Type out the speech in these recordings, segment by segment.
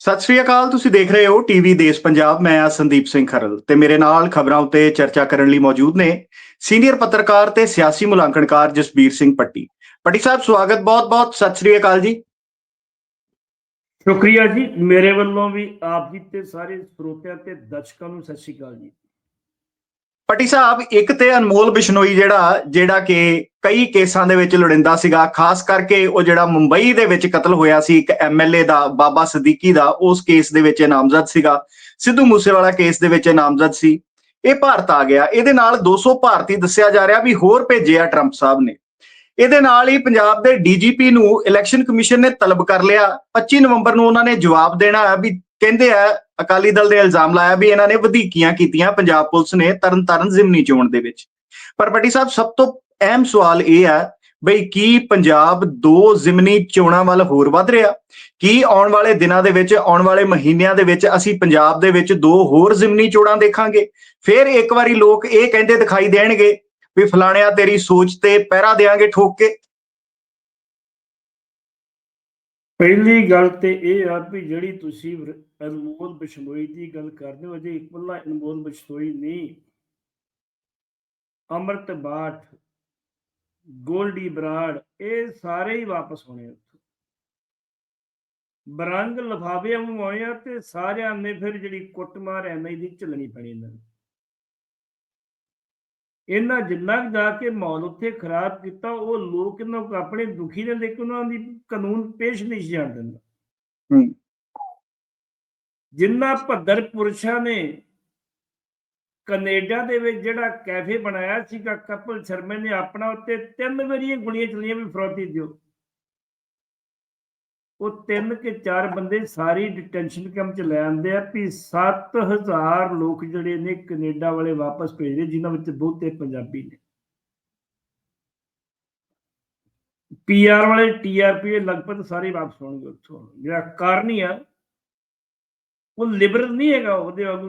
ਸਤਿ ਸ੍ਰੀ ਅਕਾਲ, ਤੁਸੀਂ ਦੇਖ ਰਹੇ ਹੋ ਟੀਵੀ ਦੇਸ਼ ਪੰਜਾਬ, ਮੈਂ ਆ ਸੰਦੀਪ ਸਿੰਘ ਖਰਲ ਤੇ ਮੇਰੇ ਨਾਲ ਖਬਰਾਂ ਉੱਤੇ ਚਰਚਾ ਕਰਨ ਲਈ ਮੌਜੂਦ ਨੇ ਸੀਨੀਅਰ ਪੱਤਰਕਾਰ ਤੇ ਸਿਆਸੀ ਮੁਲਾਂਕਣਕਾਰ ਜਸਬੀਰ ਸਿੰਘ ਪੱਟੀ। ਪੱਟੀ ਸਾਹਿਬ, ਸਵਾਗਤ, ਬਹੁਤ-ਬਹੁਤ ਸਤਿ ਸ੍ਰੀ ਅਕਾਲ ਜੀ। ਸ਼ੁਕਰੀਆ ਜੀ, ਮੇਰੇ ਵੱਲੋਂ ਵੀ ਆਪ ਜੀ ਤੇ ਸਾਰੇ ਸਰੋਤਿਆਂ ਤੇ ਦਰਸ਼ਕਾਂ ਨੂੰ ਸਤਿ ਸ਼੍ਰੀ ਅਕਾਲ ਜੀ। ਪੱਟੀ ਸਾਹਿਬ, ਇੱਕ ਤੇ ਅਨਮੋਲ ਬਿਸ਼ਨੋਈ ਜਿਹੜਾ ਜਿਹੜਾ ਕਿ ਕਈ ਕੇਸਾਂ ਦੇ ਵਿੱਚ ਲੁੜਿੰਦਾ ਸੀਗਾ, ਖਾਸ ਕਰਕੇ ਉਹ ਜਿਹੜਾ ਮੁੰਬਈ ਦੇ ਵਿੱਚ ਕਤਲ ਹੋਇਆ ਸੀ, ਇੱਕ ਐਮਐਲਏ ਦਾ, ਬਾਬਾ ਸਦੀਕੀ ਦਾ, ਉਸ ਕੇਸ ਦੇ ਵਿੱਚ ਨਾਮਜ਼ਦ ਸੀਗਾ। ਸਿੱਧੂ ਮੂਸੇਵਾਲਾ ਕੇਸ ਦੇ ਵਿੱਚ ਨਾਮਜ਼ਦ ਸੀ। ਇਹ ਭਾਰਤ ਆ ਗਿਆ। ਇਹਦੇ ਨਾਲ 200 ਭਾਰਤੀ ਦੱਸਿਆ ਜਾ ਰਿਹਾ ਵੀ ਹੋਰ ਭੇਜਿਆ ਟਰੰਪ ਸਾਹਿਬ ਨੇ। ਇਹਦੇ ਨਾਲ ਹੀ ਪੰਜਾਬ ਦੇ ਡੀਜੀਪੀ ਨੂੰ ਇਲੈਕਸ਼ਨ ਕਮਿਸ਼ਨ ਨੇ ਤਲਬ ਕਰ ਲਿਆ। 25 ਨਵੰਬਰ ਨੂੰ ਉਹਨਾਂ ਨੇ ਜਵਾਬ ਦੇਣਾ ਵੀ ਕਹਿੰਦੇ ਆ ਅਕਾਲੀ ਦਲ ਦੇ ਇਲਜ਼ਾਮ ਲਾਇਆ ਵੀ ਇਹਨਾਂ ਨੇ ਵਧੀਕੀਆਂ ਕੀਤੀਆਂ, ਪੰਜਾਬ ਪੁਲਿਸ ਨੇ ਤਰਨਤਾਰਨ ਜ਼ਿਮਨੀ ਚੋਣ ਦੇ ਵਿੱਚ। ਪਰ ਪੱਟੀ ਸਾਹਿਬ, ਸਭ ਤੋਂ ਅਹਿਮ ਸਵਾਲ ਇਹ ਹੈ ਬਈ ਕੀ ਪੰਜਾਬ ਦੋ ਜ਼ਿਮਨੀ ਚੋਣਾਂ ਵੱਲ ਹੋਰ ਵੱਧ ਰਿਹਾ? ਕੀ ਆਉਣ ਵਾਲੇ ਦਿਨਾਂ ਦੇ ਵਿੱਚ, ਆਉਣ ਵਾਲੇ ਮਹੀਨਿਆਂ ਦੇ ਵਿੱਚ ਅਸੀਂ ਪੰਜਾਬ ਦੇ ਵਿੱਚ ਦੋ ਹੋਰ ਜ਼ਿਮਨੀ ਚੋਣਾਂ ਦੇਖਾਂਗੇ? ਫਿਰ ਇੱਕ ਵਾਰੀ ਲੋਕ ਇਹ ਕਹਿੰਦੇ ਦਿਖਾਈ ਦੇਣਗੇ ਵੀ ਫਲਾਣਿਆਂ ਤੇਰੀ ਸੋਚ ਤੇ ਪਹਿਰਾ ਦੇਾਂਗੇ ਠੋਕ ਕੇ। ਪਹਿਲੀ ਗੱਲ ਤੇ ਇਹ ਆ ਵੀ ਜਿਹੜੀ ਤੁਸੀਂ ਅਨਮੋਲ ਬਿਸ਼ਨੋਈ ਦੀ ਗੱਲ ਕਰਦੇ ਹੋ, ਅਜੇ ਇਕੱਲਾ ਅਨਮੋਲ ਬਿਸ਼ਨੋਈ ਨਹੀਂ। ਅਮਰਤ ਬਾਠ, ਗੋਲਡੀ ਬਰਾੜ, ਇਹ ਸਾਰੇ ਹੀ ਵਾਪਸ ਹੋਣੇ ਉੱਥੋਂ। ਬਰੰਗ ਲਫਾਵੇ ਮੋਇਆ ਤੇ ਸਾਰਿਆਂ ਨੇ ਫਿਰ ਜਿਹੜੀ ਕੁੱਟਮਾਰ ਐਮਆਈ ਦੀ ਝੱਲਣੀ ਪੈਣੀ ਇਹਨਾਂ ਨੂੰ। ਇਹਨਾਂ ਜਿੰਨਾ ਕੁ ਜਾ ਕੇ ਮਾਹੌਲ ਉੱਥੇ ਖਰਾਬ ਕੀਤਾ, ਉਹ ਲੋਕ ਇਹਨਾਂ ਆਪਣੇ ਦੁਖੀ ਨੇ, ਲੇਕਿਨ ਉਹਨਾਂ ਦੀ ਕਾਨੂੰਨ ਪੇਸ਼ ਨਹੀਂ ਸੀ ਜਾਣ ਦਿੰਦਾ। ਹੂੰ। ਜਿੰਨਾ ਭੱਦਰ ਪੁਰਸ਼ਾਂ ਨੇ ਕੈਨੇਡਾ ਦੇ ਵਿੱਚ ਜਿਹੜਾ ਕੈਫੇ ਬਣਾਇਆ ਸੀਗਾ, ਕਪਲ ਸ਼ਰਮੇ ਨੇ ਆਪਣਾ ਉੱਤੇ ਤਿੰਨ ਵਾਰੀਆਂ ਗੋਲੀਆਂ ਚਲੀਆਂ ਵੀ ਫਰੋਤੀ ਦਿਓ। ਉਹ ਤਿੰਨ ਕਿ ਚਾਰ ਬੰਦੇ ਸਾਰੀ ਡਿਟੈਂਸ਼ਨ ਕੈਂਪ ਚ ਲੈ ਆਂਦੇ ਆ ਵੀ 7000 ਲੋਕ ਜਿਹੜੇ ਨੇ ਕੈਨੇਡਾ ਵਾਲੇ ਵਾਪਸ ਭੇਜਦੇ, ਜਿਨ੍ਹਾਂ ਵਿੱਚ ਬਹੁਤੇ ਪੰਜਾਬੀ ਨੇ। ਪੀਆਰ ਵਾਲੇ ਟੀਆਰਪੀ ਲਗਭਗ ਸਾਰੇ ਵਾਪਸ ਹੋਣਗੇ ਉੱਥੋਂ। ਜਿਹੜਾ ਕਾਰਨੀ ਆ ਉਹ ਲਿਬਰਲ ਨਹੀਂ ਹੈਗਾ ਉਹਦੇ ਵਾਂਗੂ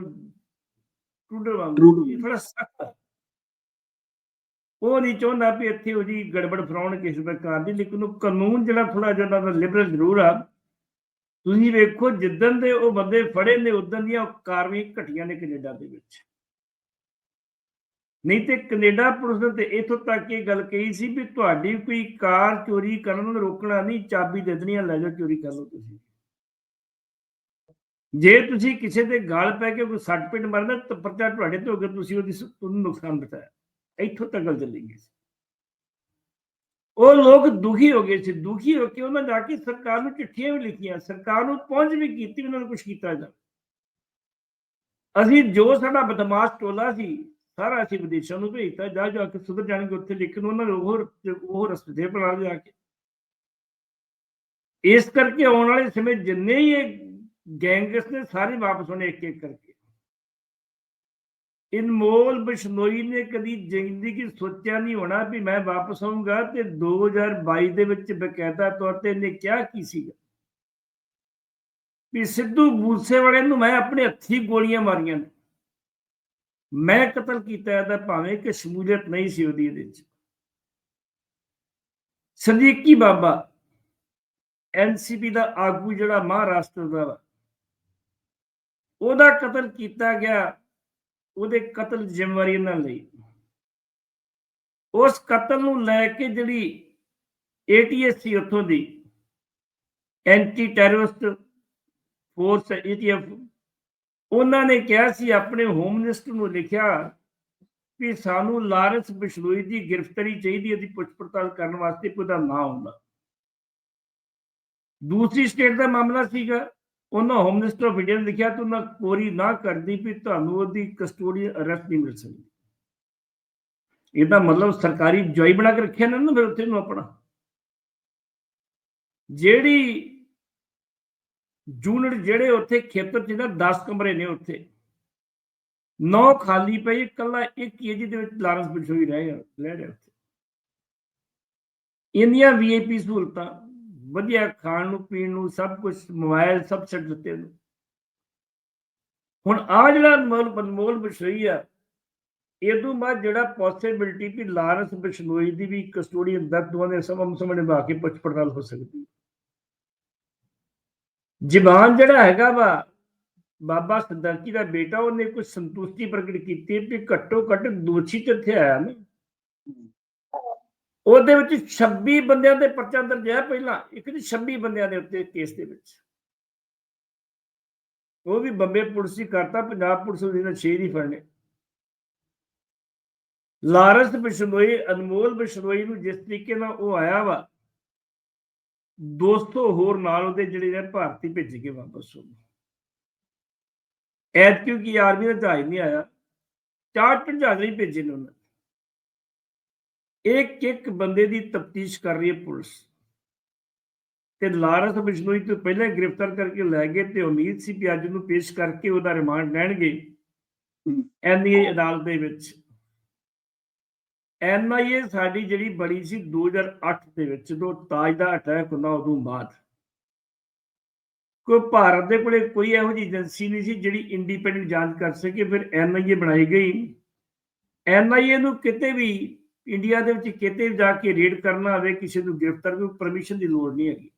ਟੂਡਰ ਵਾਂਗੂ। ਥੋੜਾ ਸਖਤ ਉਹ ਨਹੀਂ ਚਾਹੁੰਦਾ ਵੀ ਇੱਥੇ ਉਹਦੀ ਗੜਬੜ ਫਰਾਉਣ ਕਿਸੇ ਪ੍ਰਕਾਰ ਦੀ ਲੇਕਿਨ ਉਹ ਕਾਨੂੰਨ ਜਿਹੜਾ ਥੋੜਾ ਜਿਹਾ ਦਾ ਲਿਬਰਲ ਜ਼ਰੂਰ ਆ। ਤੁਸੀਂ ਵੇਖੋ ਜਿੱਦਣ ਦੇ ਉਹ ਬੰਦੇ ਫੜੇ ਨੇ ਉਦੋਂ ਦੀਆਂ ਉਹ ਕਾਰਵਾਈ ਘਟੀਆਂ ਨੇ ਕੈਨੇਡਾ ਦੇ ਵਿੱਚ। ਨਹੀਂ ਤੇ ਕੈਨੇਡਾ ਪੁਲਿਸ ਨੇ ਤੇ ਇਥੋਂ ਤੱਕ ਇਹ ਗੱਲ ਕਹੀ ਸੀ ਵੀ ਤੁਹਾਡੀ ਕੋਈ ਕਾਰ ਚੋਰੀ ਕਰਨ ਨੂੰ ਰੋਕਣਾ ਨਹੀਂ ਚਾਬੀ ਦੇ ਦੇਣੀ ਲੈ ਜਾਓ ਚੋਰੀ ਕਰ ਲਓ ਤੁਸੀਂ। ਜੇ ਤੁਸੀਂ ਕਿਸੇ ਦੇ ਗਾਲ ਪੈ ਕੇ ਕੋਈ ਸੱਟ ਪਿੰਡ ਮਰਦਾ, ਤਾਂ ਪਰਚਾ ਤੁਹਾਡੇ ਤੇ ਹੋ ਤੁਸੀਂ ਉਹਦੀ ਸ- ਨੁਕਸਾਨ ਬਤਾਇਆ ਇੱਥੋਂ ਤੱਕ ਗੱਲ ਚੱਲੀ ਗਈ ਉਹ ਲੋਕ ਦੁਖੀ ਹੋ ਗਏ ਸੀ, ਦੁਖੀ ਹੋ ਕੇ ਉਹਨਾਂ ਜਾ ਕੇ ਸਰਕਾਰ ਨੂੰ ਚਿੱਠੀਆਂ ਵੀ ਲਿਖੀਆਂ, ਸਰਕਾਰ ਨੂੰ ਪਹੁੰਚ ਵੀ ਕੀਤੀ, ਉਹਨਾਂ ਨੂੰ ਕੁਝ ਕੀਤਾ ਜਾ ਅਸੀਂ ਜੋ ਸਾਡਾ ਬਦਮਾਸ਼ ਟੋਲਾ ਸੀ, ਸਾਰਾ ਅਸੀਂ ਵਿਦੇਸ਼ਾਂ ਨੂੰ ਭੇਜਤਾ, ਜਾ ਜਾ ਕੇ ਸੁਧਰ ਜਾਣਗੇ ਉੱਥੇ ਲੇਕਿਨ ਉਹਨਾਂ ਨੇ ਉਹ ਉਹ ਰਸਤੇ ਤੇ ਬਣਾ ਲਿਆ ਕੇ। ਇਸ ਕਰਕੇ ਆਉਣ ਵਾਲੇ ਸਮੇਂ ਜਿੰਨੇ ਹੀ ਇਹ ਗੈਂਗਸ ਨੇ ਸਾਰੇ ਵਾਪਸ ਹੋਣੇ ਇੱਕ ਇੱਕ ਕਰਕੇ ਇਨਮੋਲ ਬਿਸ਼ਨੋਈ ਨੇ ਕਦੀ ਜ਼ਿੰਦਗੀ ਸੋਚਿਆ ਨਹੀਂ ਹੋਣਾ ਵੀ ਮੈਂ ਵਾਪਸ ਆਉਂਗਾ ਤੇ 2022 ਦੇ ਵਿੱਚ ਬਕਾਇਦਾ ਤੌਰ ਤੇ ਇਹਨੇ ਕਿਹਾ ਕੀ ਸੀਗਾ? ਵੀ ਸਿੱਧੂ ਮੂਸੇਵਾਲੇ ਨੂੰ ਮੈਂ ਆਪਣੇ ਹੱਥੀ ਗੋਲੀਆਂ ਮਾਰੀਆਂ ਨੇ। ਮੈਂ ਕਤਲ ਕੀਤਾ ਇਹਦਾ ਭਾਵੇਂ ਕਿ ਸ਼ਮੂਲੀਅਤ ਨਹੀਂ ਸੀ ਉਹਦੀ ਇਹਦੇ ਵਿੱਚ। ਸਦੀਕੀ ਬਾਬਾ ਐਨਸੀਪੀ ਦਾ ਆਗੂ ਜਿਹੜਾ ਮਹਾਰਾਸ਼ਟਰ ਦਾ ਵਾ। ਉਹਦਾ ਕਤਲ ਕੀਤਾ ਗਿਆ, ਉਹਦੇ ਕਤਲ ਜ਼ਿੰਮੇਵਾਰੀ ਇਹਨਾਂ ਲਈ ਉਸ ਕਤਲ ਨੂੰ ਲੈ ਕੇ ਜਿਹੜੀ ਏਟੀਐਸ ਸੀ ਉੱਥੋਂ ਦੀ ਐਂਟੀ ਟੈਰਰਿਸਟ ਫੋਰਸ ਏਟੀਐਫ ਉਹਨਾਂ ਨੇ ਕਿਹਾ ਸੀ, ਆਪਣੇ ਹੋਮ ਮਿਨਿਸਟਰ ਨੂੰ ਲਿਖਿਆ ਵੀ ਸਾਨੂੰ ਲਾਰੈਂਸ ਬਿਸ਼ਨੋਈ ਦੀ ਗ੍ਰਿਫਤਾਰੀ ਚਾਹੀਦੀ ਹੈ ਦੀ ਪੁੱਛ ਪੜਤਾਲ ਕਰਨ ਵਾਸਤੇ ਕੋਈ ਦਾ ਨਾਂ ਹੁੰਦਾ। ਦੂਸਰੀ ਸਟੇਟ ਦਾ ਮਾਮਲਾ ਸੀਗਾ ਉਹਨਾਂ ਹੋਮ ਮਿਨਿਸਟਰ ਆਫ ਇੰਡੀਆ ਨੇ ਲਿਖਿਆ ਤੇ ਉਹਨਾਂ ਕੋਰੀ ਨਾ ਕਰਦੀ ਵੀ ਤੁਹਾਨੂੰ ਉਹਦੀ ਕਸਟੋਡੀ ਅਰੈਸਟ ਨਹੀਂ ਮਿਲ ਸਕਦੀ। ਇਹਦਾ ਮਤਲਬ ਸਰਕਾਰੀ ਜੁਆਈ ਬਣਾ ਕੇ ਰੱਖਿਆ ਨਾ ਫਿਰ ਉੱਥੇ ਨੂੰ ਆਪਣਾ। ਜਿਹੜੀ ਯੂਨਿਟ ਜਿਹੜੇ ਉੱਥੇ ਖੇਤਰ ਚ ਨਾ 10 ਕਮਰੇ ਨੇ ਉੱਥੇ, ਨੌ ਖਾਲੀ ਪਈ ਇਕੱਲਾ ਇੱਕ ਹੀ ਹੈ ਵਿੱਚ ਲਾਰੈਂਸ ਬਿਸ਼ੋਈ ਰਹਿ ਗਿਆ ਰਹਿ ਰਿਹਾ ਉੱਥੇ। ਇੰਨੀਆਂ ਵੀਆਈਪੀ ਸਹੂਲਤਾਂ ਵਧੀਆ ਖਾਣ ਨੂੰ, ਪੀਣ ਨੂੰ, ਸਭ ਕੁਝ ਮੋਬਾਈਲ ਸਭ ਛੱਡ ਦਿੱਤੇ ਉਹਨੂੰ। ਹੁਣ ਆ ਜਿਹੜਾ ਅਨਮੋਲ ਅਨਮੋਲ ਬਿਸ਼ੋਈ ਆ ਇਹ ਤੋਂ ਬਾਅਦ ਜਿਹੜਾ ਪੋਸਿਬਿਲਿਟੀ ਵੀ ਲਾਰੈਂਸ ਬਿਸ਼ਨੋਈ ਦੀ ਵੀ ਕਸਟੋਡੀ ਅੰਦਰ ਦੋਵਾਂ ਦੇ ਸਮਮ ਸਮਝ ਨਿਭਾ ਕੇ ਪੁੱਛ ਪੜਤਾਲ ਹੋ ਸਕਦੀ। ਹੈ ਜਵਾਨ ਜਿਹੜਾ ਹੈਗਾ ਵਾ, ਬਾਬਾ ਸਦਰਕੀ ਦਾ ਬੇਟਾ, ਉਹਨੇ ਕੁਝ ਸੰਤੁਸ਼ਟੀ ਪ੍ਰਗਟ ਕੀਤੀ ਵੀ ਘੱਟੋ ਘੱਟ ਦੋਸ਼ੀ ਤੇ ਇੱਥੇ ਆਇਆ ਨਾ। ਉਹਦੇ ਵਿੱਚ 26 ਬੰਦਿਆਂ ਦੇ ਪਰਚਾ ਦਰਜ ਹੈ ਪਹਿਲਾਂ, ਇੱਕ ਦੀ 26 ਬੰਦਿਆਂ ਦੇ ਉੱਤੇ ਕੇਸ ਦੇ ਵਿੱਚ। ਉਹ ਵੀ ਬੰਬੇ ਪੁਲਿਸ ਹੀ ਕਰਤਾ, ਪੰਜਾਬ ਪੁਲਿਸ ਨੇ ਨਾਲ ਛੇ ਹੀ ਫੜਨੇ। ਲਾਰੈਂਸ ਬਿਸ਼ਨੋਈ, ਅਨਮੋਲ ਬਿਸ਼ਨੋਈ ਨੂੰ ਜਿਸ ਤਰੀਕੇ ਨਾਲ ਉਹ ਆਇਆ ਵਾ, ਦੋਸਤੋ ਹੋਰ ਨਾਲ ਉਹਦੇ ਜਿਹੜੇ ਨੇ ਭਾਰਤੀ ਭੇਜ ਕੇ ਵਾਪਸ ਹੋ ਗਏ। ਐਤ ਕਿਉਂਕਿ ਆਰਮੀ ਦਾ ਜਹਾਜ਼ ਨਹੀਂ ਆਇਆ, ਚਾਰ ਜਹਾਜ਼ ਨਹੀਂ ਭੇਜੇ ਨੇ ਉਹਨਾਂ। ਇੱਕ ਇੱਕ ਬੰਦੇ ਦੀ ਤਫਤੀਸ਼ ਕਰ ਰਹੀ ਹੈ ਪੁਲਿਸ। ਤੇ ਲਾਰੈਂਸ ਬਿਸ਼ਨੋਈ ਤੋਂ ਪਹਿਲਾਂ ਗ੍ਰਿਫਤਾਰ ਕਰਕੇ ਲੈ ਗਏ ਤੇ ਉਮੀਦ ਸੀ ਕਿ ਅੱਜ ਨੂੰ ਪੇਸ਼ ਕਰਕੇ ਉਹਦਾ ਰਿਮਾਂਡ ਲੈਣਗੇ ਐਨਆਈਏ ਅਦਾਲਤ ਦੇ ਵਿੱਚ। ਐਨਆਈਏ ਸਾਡੀ ਜਿਹੜੀ ਬਣੀ ਸੀ 2008 ਦੇ ਵਿੱਚ, ਜਦੋਂ ਤਾਜ ਦਾ ਅਟੈਕ ਹੁੰਦਾ ਉਦੋਂ ਬਾਅਦ। ਕੋਈ ਭਾਰਤ ਦੇ ਕੋਲੇ ਕੋਈ ਇਹੋ ਜਿਹੀ ਏਜੰਸੀ ਨਹੀਂ ਸੀ ਜਿਹੜੀ ਇੰਡੀਪੈਂਡੈਂਟ ਜਾਂਚ ਕਰ ਸਕੇ, ਫਿਰ ਐਨਆਈਏ ਬਣਾਈ ਗਈ। ਐਨਆਈਏ ਨੂੰ ਕਿਤੇ ਵੀ ਇੰਡੀਆ ਦੇ ਵਿੱਚ ਕਿਤੇ ਵੀ ਜਾ ਕੇ ਰੇਡ ਕਰਨਾ ਹੋਵੇ ਕਿਸੇ ਨੂੰ ਗ੍ਰਿਫਤਾਰ ਕੋਈ ਪਰਮਿਸ਼ਨ ਦੀ ਲੋੜ ਨਹੀਂ ਹੈਗੀ।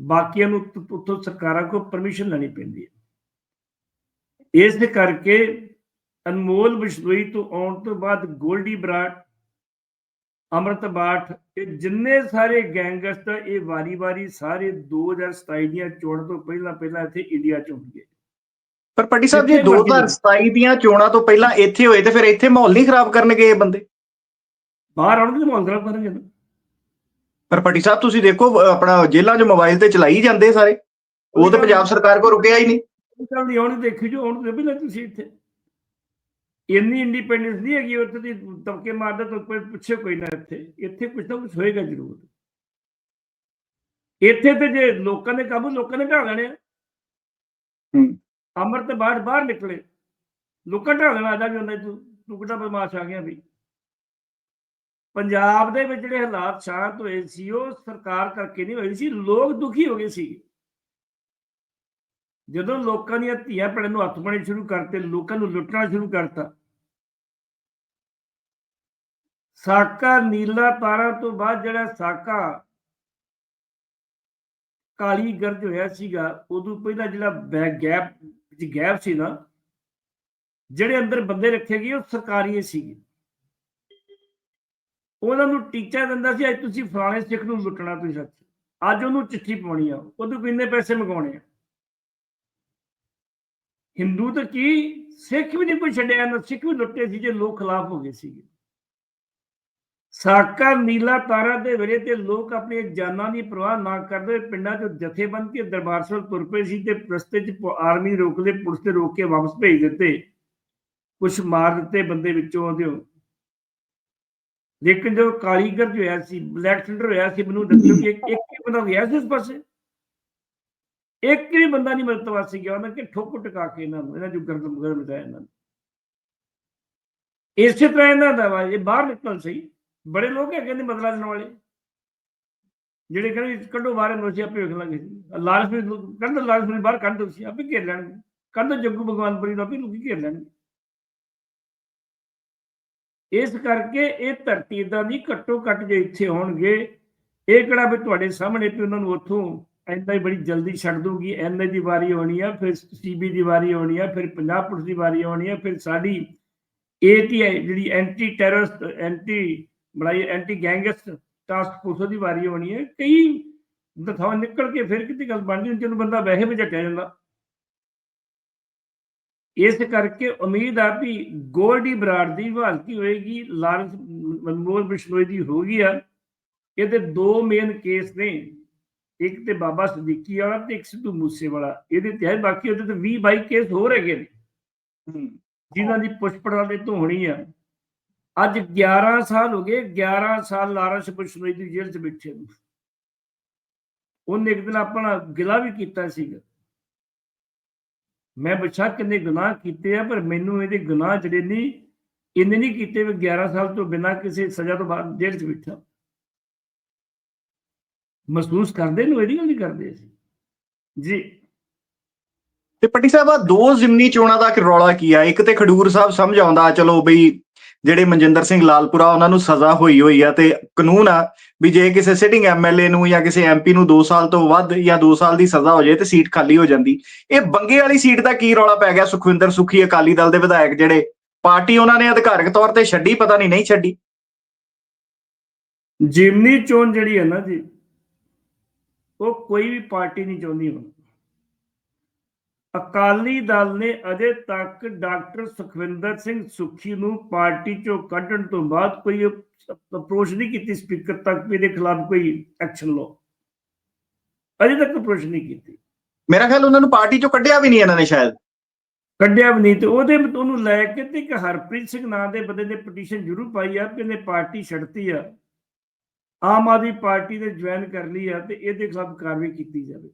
ਬਾਕੀਆਂ ਨੂੰ ਉੱਥੋਂ ਸਰਕਾਰਾਂ ਕੋਲ ਪਰਮਿਸ਼ਨ ਲੈਣੀ ਪੈਂਦੀ ਹੈ। ਇਸ ਦੇ ਕਰਕੇ ਅਨਮੋਲ ਬਿਸ਼ਨੋਈ ਤੋਂ ਆਉਣ ਤੋਂ ਬਾਅਦ ਗੋਲਡੀ ਬਰਾਟ ਅਮਰਤ ਬਾਠ ਇਹ ਜਿੰਨੇ ਸਾਰੇ ਗੈਂਗਸਟਰ ਇਹ ਵਾਰੀ-ਵਾਰੀ ਸਾਰੇ 2027 ਦੀਆਂ ਚੋਣਾਂ ਤੋਂ ਪਹਿਲਾਂ ਪਹਿਲਾਂ ਇੱਥੇ ਇੰਡੀਆ ਚ ਹੋਣਗੇ। ਪਰ ਪੱਟੀ ਸਾਹਿਬ ਜੀ ਜਿੱਥੇ ਮਰਜ਼ੀ 2027 ਦੀਆਂ ਚੋਣਾਂ ਤੋਂ ਪਹਿਲਾਂ ਇੱਥੇ ਹੋਏ ਤੇ ਫਿਰ ਇੱਥੇ ਮਾਹੌਲ ਨਹੀਂ ਖਰਾਬ ਕਰਨਗੇ ਇਹ ਬੰਦੇ। ਬਾਹਰ ਆਉਣਗੇ ਤਾਂ ਮਾਹੌਲ ਖਰਾਬ ਕਰਨਗੇ ਨਾ ਪਰ ਪੱਟੀ ਸਾਹਿਬ ਤੁਸੀਂ ਦੇਖੋ ਆਪਣਾ ਜੇਲ੍ਹਾਂ 'ਚ ਮੋਬਾਈਲ ਤੇ ਚਲਾਈ ਜਾਂਦੇ ਸਾਰੇ। ਉਹ ਤਾਂ ਪੰਜਾਬ ਸਰਕਾਰ ਕੋ ਰੁਕਿਆ ਹੀ ਨਹੀਂ। ਕੱਲ ਦੀ ਆਉਣੀ ਦੇਖੀ ਜੋ ਆਉਣ ਤੋਂ ਪਹਿਲਾਂ ਤੁਸੀਂ ਇੱਥੇ। ਇੰਨੀ ਇੰਡੀਪੈਂਡੈਂਸ ਨਹੀਂ ਹੈਗੀ ਉੱਥੇ ਦੀ ਤਬਕੇ ਮਾਰਦਾ ਤਾਂ ਕੋਈ ਪੁੱਛੇ ਕੋਈ ਨਾ ਇੱਥੇ। ਇੱਥੇ ਕੁਝ ਨਾ ਕੁਝ ਹੋਏਗਾ ਜ਼ਰੂਰ। ਇੱਥੇ ਤੇ ਜੇ ਲੋਕਾਂ ਨੇ ਕਾਬੂ ਲੋਕਾਂ ਨੇ ਢਾਹ ਲੈਣੇ। ਅਮਰ ਤੇ ਬਾਹਰ ਬਾਹਰ ਨਿਕਲੇ। ਲੋਕਾਂ ਢਾਹ ਲੈਣਾ ਆਦਾ ਵੀ ਹੁੰਦਾ ਤੂੰ ਤੂੰ ਕਿਹੜਾ ਬਦਮਾਸ਼ ਆ ਗਿਆ ਵੀ। ਪੰਜਾਬ ਦੇ ਵਿੱਚ ਜਿਹੜੇ ਹਾਲਾਤ ਸ਼ਾਂਤ ਹੋਏ ਸੀ, ਉਹ ਸਰਕਾਰ ਕਰਕੇ ਨਹੀਂ ਹੋਏ ਸੀ, ਲੋਕ ਦੁਖੀ ਹੋ ਗਏ ਸੀ। ਜਦੋਂ ਲੋਕਾਂ ਦੀਆਂ ਧੀਆਂ ਭੈਣਾਂ ਨੂੰ ਹੱਥ ਪਾਣੇ ਸ਼ੁਰੂ ਕਰਤੇ, ਲੋਕਾਂ ਨੂੰ ਲੁੱਟਣਾ ਸ਼ੁਰੂ ਕਰਤਾ। ਸਾਕਾ ਨੀਲਾ ਤਾਰਾ ਤੋਂ ਬਾਅਦ ਜਿਹੜਾ ਸਾਕਾ ਕਾਲੀ ਗਰਜ ਹੋਇਆ ਸੀਗਾ, ਉਦੋਂ ਪਹਿਲਾਂ ਜਿਹੜਾ ਬੈਕ ਗੈਪ, ਵਿੱਚ ਗੈਪ ਸੀ ਨਾ, ਜਿਹੜੇ ਅੰਦਰ ਬੰਦੇ ਰੱਖੇ ਗਏ, ਉਹ ਸਰਕਾਰੀ ਸੀਗੇ। ਉਹਨਾਂ ਨੂੰ ਟੀਚਾ ਦਿੰਦਾ ਸੀ, ਅੱਜ ਤੁਸੀਂ ਫਲਾਣੇ ਸਿੱਖ ਨੂੰ ਲੁੱਟਣਾ ਤੁਸੀਂ ਸੱਚ। ਅੱਜ ਉਹਨੂੰ ਚਿੱਠੀ ਪਾਉਣੀ ਆ, ਉਹਦੋਂ ਕਿੰਨੇ ਪੈਸੇ ਮੰਗਾਉਣੇ ਆ। ਹਿੰਦੂ ਤਾਂ ਕੀ, ਸਿੱਖ ਵੀ ਨਹੀਂ ਕੋਈ ਛੱਡਿਆ ਨਾ, ਸਿੱਖ ਵੀ ਲੁੱਟੇ ਸੀ ਜੇ ਲੋਕ ਖਿਲਾਫ ਹੋ ਗਏ ਸੀਗੇ। ਸਾਕਾ ਨੀਲਾ ਤਾਰਾ ਦੇ ਵੇਲੇ ਤੇ ਲੋਕ ਆਪਣੀਆਂ ਜਾਨਾਂ ਦੀ ਪਰਵਾਹ ਨਾ ਕਰਦੇ ਹੋਏ ਪਿੰਡਾਂ 'ਚੋਂ ਜਥੇਬੰਦ ਕੇ ਦਰਬਾਰ ਸਾਹਿਬ ਤੁਰ ਪਏ ਸੀ ਤੇ ਰਸਤੇ 'ਚ ਆਰਮੀ ਰੋਕ ਲਏ ਪੁਲਿਸ ਤੇ ਰੋਕ ਕੇ ਵਾਪਸ ਭੇਜ ਦਿੱਤੇ। ਕੁਝ ਮਾਰ ਦਿੱਤੇ ਬੰਦੇ ਵਿੱਚੋਂ ਉਹਦੇ ਲੇਕਿਨ ਜੋ ਕਾਲੀਗਰ ਜੋ ਹੋਇਆ ਸੀ ਬਲੈਕ ਸਿਲਡਰ ਹੋਇਆ ਸੀ, ਮੈਨੂੰ ਦੱਸੋ ਕਿ ਇੱਕ ਹੀ ਬੰਦਾ ਗਿਆ ਸੀ ਉਸ ਪਾਸੇ? ਇੱਕ ਵੀ ਬੰਦਾ ਨਹੀਂ ਮਰਤਵਾ ਸੀ ਗਿਆ, ਉਹਨਾਂ ਕਿ ਠੋਕ ਟਕਾ ਕੇ ਇਹਨਾਂ ਨੂੰ, ਇਹਨਾਂ ਜੋ ਗਰਦਮ ਗਰਮ ਬਤਾਇਆ ਇਹਨਾਂ ਨੂੰ। ਇਸੇ ਤਰ੍ਹਾਂ ਇਹਨਾਂ ਦਾ ਵਾ, ਇਹ ਬਾਹਰ ਨਿਕਲਣ ਸਹੀ। ਬੜੇ ਲੋਕ ਹੈ ਕਹਿੰਦੇ ਬਦਲਾ ਦੇਣ ਵਾਲੇ। ਜਿਹੜੇ ਕਹਿੰਦੇ ਕੱਢੋ ਬਾਹਰ ਨੂੰ ਅਸੀਂ ਆਪੇ ਵੇਖ ਲਾਂਗੇ। ਲਾਲਚ ਵੀ ਕੱਢ ਲਾਲਚ ਵੀ ਬਾਹਰ ਕੱਢ ਦੋ ਸੀ ਆਪੇ ਘੇਰ ਲੈਣਗੇ। ਕੱਢ ਜੱਗੂ ਭਗਵਾਨਪੁਰੀ ਨੂੰ, ਆਪੇ ਲੋਕੀ ਘੇਰ ਲੈਣਗੇ। ਇਸ ਕਰਕੇ ਇਹ ਧਰਤੀ ਇਦਾਂ ਦੀ ਘੱਟੋ ਘੱਟ ਜੇ ਇੱਥੇ ਹੋਣਗੇ, ਇਹ ਕਿਹੜਾ ਵੀ ਤੁਹਾਡੇ ਸਾਹਮਣੇ ਵੀ ਉਹਨਾਂ ਨੂੰ ਉੱਥੋਂ ਐਂਦਾ ਹੀ ਬੜੀ ਜਲਦੀ ਛੱਡ ਦੂਗੀ ਐਨਏ ਦੀ ਵਾਰੀ ਆਉਣੀ ਆ, ਫਿਰ ਸੀਬੀ ਦੀ ਵਾਰੀ ਆਉਣੀ ਆ, ਫਿਰ ਪੰਜਾਬ ਪੁਲਿਸ ਦੀ ਵਾਰੀ ਆਉਣੀ ਆ, ਫਿਰ ਸਾਡੀ ਏਟੀਆਈ ਜਿਹੜੀ ਐਂਟੀ ਟੈਰਰਿਸਟ ਐਂਟੀ ਬੜਾਈ ਐਂਟੀ ਗੈਂਗਸਟ ਟਾਸਕ ਫੋਰਸ ਦੀ ਵਾਰੀ ਆਉਣੀ ਹੈ। ਕਈ ਦਥਾਵਾਂ ਨਿਕਲ ਕੇ ਫਿਰ ਕਿਤੇ ਗੱਲ ਬਣਦੀ ਹੁੰਦੀ ਉਹਨੂੰ ਬੰਦਾ ਵੈਸੇ ਵੀ ਝਟਿਆ ਜਾਂਦਾ ਇਸ ਕਰਕੇ ਉਮੀਦ ਆ ਵੀ ਗੋਲਡੀ ਬਰਾੜ ਦੀ ਬਹਾਲਤੀ ਹੋਏਗੀ ਲਾਰੈਂਸ ਮਨਮੋਹਨ ਬਿਸ਼ਨੋਈ ਦੀ ਹੋ ਗਈ ਆ। ਇਹਦੇ ਦੋ ਮੇਨ ਕੇਸ ਨੇ ਇੱਕ ਤੇ ਬਾਬਾ ਸਦੀਕੀ ਵਾਲਾ ਤੇ ਇੱਕ ਸਿੱਧੂ ਮੂਸੇ ਵਾਲਾ ਇਹਦੇ ਤੇ ਹੈ ਬਾਕੀ ਉਹਦੇ ਤੇ 20 22 ਕੇਸ ਹੋਰ ਹੈਗੇ ਨੇ। ਜਿਨ੍ਹਾਂ ਦੀ ਪੁੱਛ ਪੜਤਾਲ ਤੋਂ ਹੋਣੀ ਆ। ਅੱਜ 11 ਸਾਲ ਹੋ ਗਏ 11 ਸਾਲ ਲਾਰੈਂਸ ਬਿਸ਼ਨੋਈ ਦੀ ਜੇਲ੍ਹ 'ਚ ਬੈਠੇ ਨੂੰ। ਉਹਨੇ ਇੱਕ ਦਿਨ ਆਪਣਾ ਗਿਲਾ ਵੀ ਕੀਤਾ ਸੀਗਾ। ਮੈਂ ਬੇਸ਼ੱਕ ਕਿੰਨੇ ਗੁਨਾਹ ਕੀਤੇ ਆ, ਪਰ ਮੈਨੂੰ ਇਹਦੇ ਗੁਨਾਹ ਜਿਹੜੇ ਨਹੀਂ ਇੰਨੇ ਨਹੀਂ ਕੀਤੇ ਵੀ 11 ਸਾਲ ਤੋਂ ਬਿਨਾਂ ਕਿਸੇ ਸਜ਼ਾ ਤੋਂ ਬਾਅਦ ਜੇਲ੍ਹ 'ਚ ਬੈਠਾ। ਮਹਿਸੂਸ ਕਰਦੇ ਨੂੰ ਇਹਦੀ ਗੱਲ ਨਹੀਂ ਕਰਦੇ ਅਸੀਂ? ਜੀ। ਤੇ ਪੱਟੀ ਸਾਹਿਬ ਆ ਦੋ ਜ਼ਿਮਨੀ ਚੋਣਾਂ ਦਾ ਕਿ ਰੌਲਾ ਕੀ ਆ? ਇੱਕ ਤੇ ਖਡੂਰ ਸਾਹਿਬ ਸਮਝ ਆਉਂਦਾ, ਚਲੋ ਬਈ ਜਿਹੜੇ ਮਨਜਿੰਦਰ ਸਿੰਘ ਲਾਲਪੁਰਾ, ਉਹਨਾਂ ਨੂੰ ਸਜ਼ਾ ਹੋਈ ਹੋਈ ਆ ਤੇ ਕਾਨੂੰਨ ਆ ਵੀ ਜੇ ਕਿਸੇ ਸਿਟਿੰਗ ਐਮਐਲਏ ਨੂੰ ਜਾਂ ਕਿਸੇ ਐਮਪੀ ਨੂੰ 2 ਸਾਲ ਤੋਂ ਵੱਧ ਜਾਂ 2 ਸਾਲ ਦੀ ਸਜ਼ਾ ਹੋ ਜਾਏ ਤੇ ਸੀਟ ਖਾਲੀ ਹੋ ਜਾਂਦੀ। ਇਹ ਬੰਗੇ ਵਾਲੀ ਸੀਟ ਦਾ ਕੀ ਰੌਲਾ ਪੈ ਗਿਆ? ਸੁਖਵਿੰਦਰ ਸੁਖੀ, ਅਕਾਲੀ ਦਲ ਦੇ ਵਿਧਾਇਕ ਜਿਹੜੇ ਪਾਰਟੀ ਉਹਨਾਂ ਨੇ ਅਧਿਕਾਰਕ ਤੌਰ ਤੇ ਛੱਡੀ, ਪਤਾ ਨਹੀਂ ਨਹੀਂ ਛੱਡੀ। ਜਿਮਨੀ ਚੋਣ ਜਿਹੜੀ ਹੈ ਨਾ ਜੀ, ਉਹ ਕੋਈ ਵੀ ਪਾਰਟੀ ਨਹੀਂ ਚਾਹੁੰਦੀ ਹੁਣ। ਅਕਾਲੀ ਦਲ ਨੇ ਅਜੇ ਤੱਕ ਡਾਕਟਰ ਸੁਖਵਿੰਦਰ ਸਿੰਘ ਸੁੱਖੀ ਨੂੰ ਪਾਰਟੀ ਚੋਂ ਕੱਢਣ ਤੋਂ ਬਾਅਦ ਕੋਈ ਅਪਰੋਚ ਨਹੀਂ ਕੀਤੀ ਸਪੀਕਰ ਤੱਕ ਵੀ ਇਹਦੇ ਖਿਲਾਫ ਕੋਈ ਐਕਸ਼ਨ ਲਓ। ਅਜੇ ਤੱਕ ਅਪਰੋਚ ਨਹੀਂ ਕੀਤੀ। ਮੇਰਾ ਖਿਆਲ ਉਹਨਾਂ ਨੂੰ ਪਾਰਟੀ ਚੋਂ ਕੱਢਿਆ ਵੀ ਨਹੀਂ ਇਹਨਾਂ ਨੇ ਸ਼ਾਇਦ। ਕੱਢਿਆ ਵੀ ਨਹੀਂ ਤੇ ਉਹਦੇ ਉਹਨੂੰ ਲੈ ਕੇ ਤੇ ਇੱਕ ਹਰਪ੍ਰੀਤ ਸਿੰਘ ਨਾਂ ਦੇ ਬੰਦੇ ਨੇ ਪਟੀਸ਼ਨ ਜ਼ਰੂਰ ਪਾਈ ਆ ਕਿ ਇਹਨੇ ਪਾਰਟੀ ਛੱਡਤੀ ਆ। ਆਮ ਆਦਮੀ ਪਾਰਟੀ ਨੇ ਜੁਆਇਨ ਕਰ ਲਈ ਆ ਤੇ ਇਹਦੇ ਖਿਲਾਫ ਕਾਰਵਾਈ ਕੀਤੀ ਜਾਵੇ।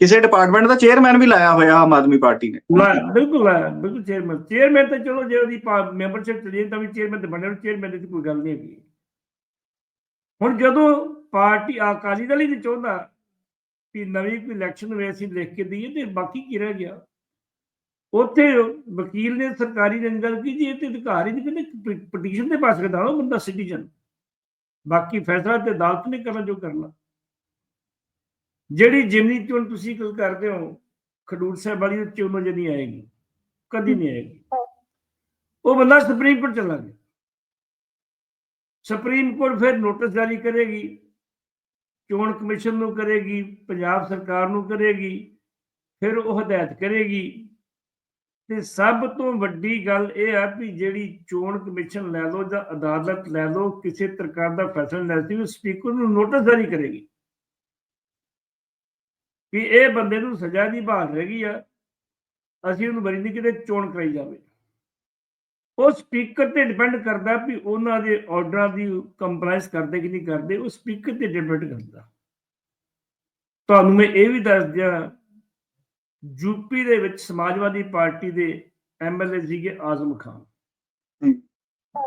ਕਿਸੇ ਡਿਪਾਰਟਮੈਂਟ ਦਾ ਚੇਅਰਮੈਨ ਵੀ ਲਾਇਆ ਹੋਇਆ ਆਮ ਆਦਮੀ ਪਾਰਟੀ ਨੇ। ਲਾਇਆ, ਬਿਲਕੁਲ ਲਾਇਆ, ਬਿਲਕੁਲ ਚੇਅਰਮੈਨ ਚੇਅਰਮੈਨ ਤਾਂ ਚਲੋ ਜੇ ਉਹਦੀ ਮੈਂਬਰਸ਼ਿਪ ਚਲੀ ਤਾਂ ਵੀ ਚੇਅਰਮੈਨ ਤੇ ਬਣਿਆ ਚੇਅਰਮੈਨ ਦੀ ਕੋਈ ਗੱਲ ਨਹੀਂ ਹੈਗੀ। ਹੁਣ ਜਦੋਂ ਪਾਰਟੀ ਅਕਾਲੀ ਦਲ ਹੀ ਨਹੀਂ ਚਾਹੁੰਦਾ ਕਿ ਨਵੀਂ ਕੋਈ ਇਲੈਕਸ਼ਨ ਹੋਵੇ ਅਸੀਂ ਲਿਖ ਕੇ ਦਈਏ ਤੇ ਬਾਕੀ ਕੀ ਰਹਿ ਗਿਆ? ਉੱਥੇ ਵਕੀਲ ਨੇ ਸਰਕਾਰੀ ਨੇ ਗੱਲ ਕੀ ਇਹ ਤੇ ਅਧਿਕਾਰ ਹੀ ਨਹੀਂ ਕਹਿੰਦੇ ਪਟੀਸ਼ਨ ਦੇ ਪਾਸ ਕਰਦਾ ਉਹ ਬੰਦਾ ਸਿਟੀਜ਼ਨ ਬਾਕੀ ਫੈਸਲਾ ਤੇ ਅਦਾਲਤ ਨੇ ਕਰਨਾ ਜੋ ਕਰਨਾ। ਜਿਹੜੀ ਜਿਮਨੀ ਚੋਣ ਤੁਸੀਂ ਗੱਲ ਕਰਦੇ ਹੋ, ਖਡੂਰ ਸਾਹਿਬ ਵਾਲੀ ਉਹ ਚੋਣ ਆਏਗੀ, ਕਦੀ ਨਹੀਂ ਆਏਗੀ। ਉਹ ਬੰਦਾ ਸੁਪਰੀਮ ਕੋਰਟ ਚਲਾ ਗਿਆ। ਸੁਪਰੀਮ ਕੋਰਟ ਫਿਰ ਨੋਟਿਸ ਜਾਰੀ ਕਰੇਗੀ, ਚੋਣ ਕਮਿਸ਼ਨ ਨੂੰ ਕਰੇਗੀ, ਪੰਜਾਬ ਸਰਕਾਰ ਨੂੰ ਕਰੇਗੀ, ਫਿਰ ਉਹ ਹਦਾਇਤ ਕਰੇਗੀ। ਤੇ ਸਭ ਤੋਂ ਵੱਡੀ ਗੱਲ ਇਹ ਆ ਵੀ ਜਿਹੜੀ ਚੋਣ ਕਮਿਸ਼ਨ ਲੈ ਲਓ ਜਾਂ ਅਦਾਲਤ ਲੈ ਲਓ, ਕਿਸੇ ਪ੍ਰਕਾਰ ਦਾ ਫੈਸਲਾ ਲੈਂਦੀ ਉਹ ਸਪੀਕਰ ਨੂੰ ਨੋਟਿਸ ਜਾਰੀ ਕਰੇਗੀ। ਕਿ ਇਹ ਬੰਦੇ ਨੂੰ ਸਜ਼ਾ ਦੀ ਬਹਾਲ ਰਹੇਗੀ ਆ ਅਸੀਂ ਉਹਨੂੰ ਬਰੀ ਨਹੀਂ ਕਿਤੇ ਚੋਣ ਕਰਾਈ ਜਾਵੇ। ਉਹ ਸਪੀਕਰ ਤੇ ਡਿਪੈਂਡ ਕਰਦਾ ਵੀ ਉਹਨਾਂ ਦੇ ਆਰਡਰਾਂ ਦੀ ਕੰਪਲਾਈਂਸ ਕਰਦੇ ਕਿ ਨਹੀਂ ਕਰਦੇ ਉਹ ਸਪੀਕਰ ਤੇ ਡਿਪੈਂਡ ਕਰਦਾ। ਤੁਹਾਨੂੰ ਮੈਂ ਇਹ ਵੀ ਦੱਸ ਦਿਆਂ ਯੂਪੀ ਦੇ ਵਿੱਚ ਸਮਾਜਵਾਦੀ ਪਾਰਟੀ ਦੇ ਐਮਐਲਏ ਸੀਗੇ ਆਜ਼ਮ ਖਾਨ।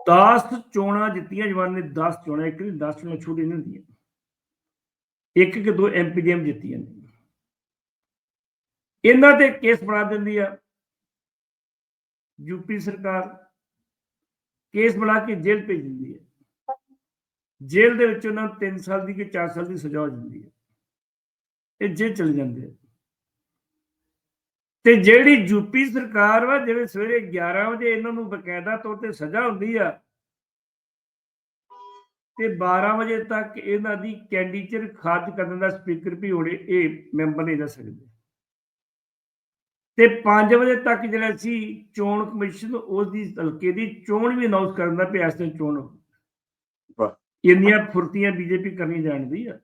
10 ਚੋਣਾਂ ਜਿੱਤੀਆਂ ਜਵਾਨ ਨੇ 10 ਚੋਣਾਂ ਇੱਕ ਨਹੀਂ 10 ਚੋਣਾਂ ਛੋਟੀ ਨਹੀਂ ਹੁੰਦੀਆਂ। ਇੱਕ ਕਿ ਦੋ ਐਮਪੀ ਦੀਆਂ ਜਿੱਤੀਆਂ ਨੇ। ਇਹਨਾਂ ਤੇ ਕੇਸ ਬਣਾ ਦਿੰਦੀ ਆ। ਯੂਪੀ ਸਰਕਾਰ ਕੇਸ ਬਣਾ ਕੇ ਜੇਲ੍ਹ ਭੇਜ ਦਿੰਦੀ ਹੈ ਜੇਲ੍ਹ ਦੇ ਵਿੱਚ ਉਹਨਾਂ ਨੂੰ 3 ਸਾਲ ਦੀ ਕਿ 4 ਸਾਲ ਦੀ ਸਜ਼ਾ ਹੋ ਜਾਂਦੀ ਹੈ ਇਹ ਜੇਲ੍ਹ ਚਲੇ ਜਾਂਦੇ ਆ। ਤੇ ਜਿਹੜੀ ਯੂਪੀ ਸਰਕਾਰ ਵਾ ਜਿਵੇਂ ਸਵੇਰੇ 11 ਵਜੇ ਇਹਨਾਂ ਨੂੰ ਬਕਾਇਦਾ ਤੌਰ ਤੇ ਸਜ਼ਾ ਹੁੰਦੀ ਆ, ਤੇ 12 ਵਜੇ ਤੱਕ ਇਹਨਾਂ ਦੀ ਕੈਂਡੀਚਰ ਖਾਰਜ ਕਰਨ ਦਾ ਸਪੀਕਰ ਵੀ ਹੋਣੇ, ਇਹ ਮੈਂਬਰ ਨਹੀਂ ਦੱਸ ਸਕਦੇ। ਤੇ 5 ਵਜੇ ਤੱਕ ਜਿਹੜਾ ਸੀ ਚੋਣ ਕਮਿਸ਼ਨ ਉਸ ਦੀ ਹਲਕੇ ਦੀ ਚੋਣ ਵੀ ਅਨਾਉਂਸ ਕਰਨ ਦਾ ਪਿਆ ਸੀ ਚੋਣ। ਵਾਹ। ਇੰਨੀਆਂ ਫੁਰਤੀਆਂ ਬੀਜੇਪੀ ਕਰਨੀ ਜਾਣਦੀ ਆ।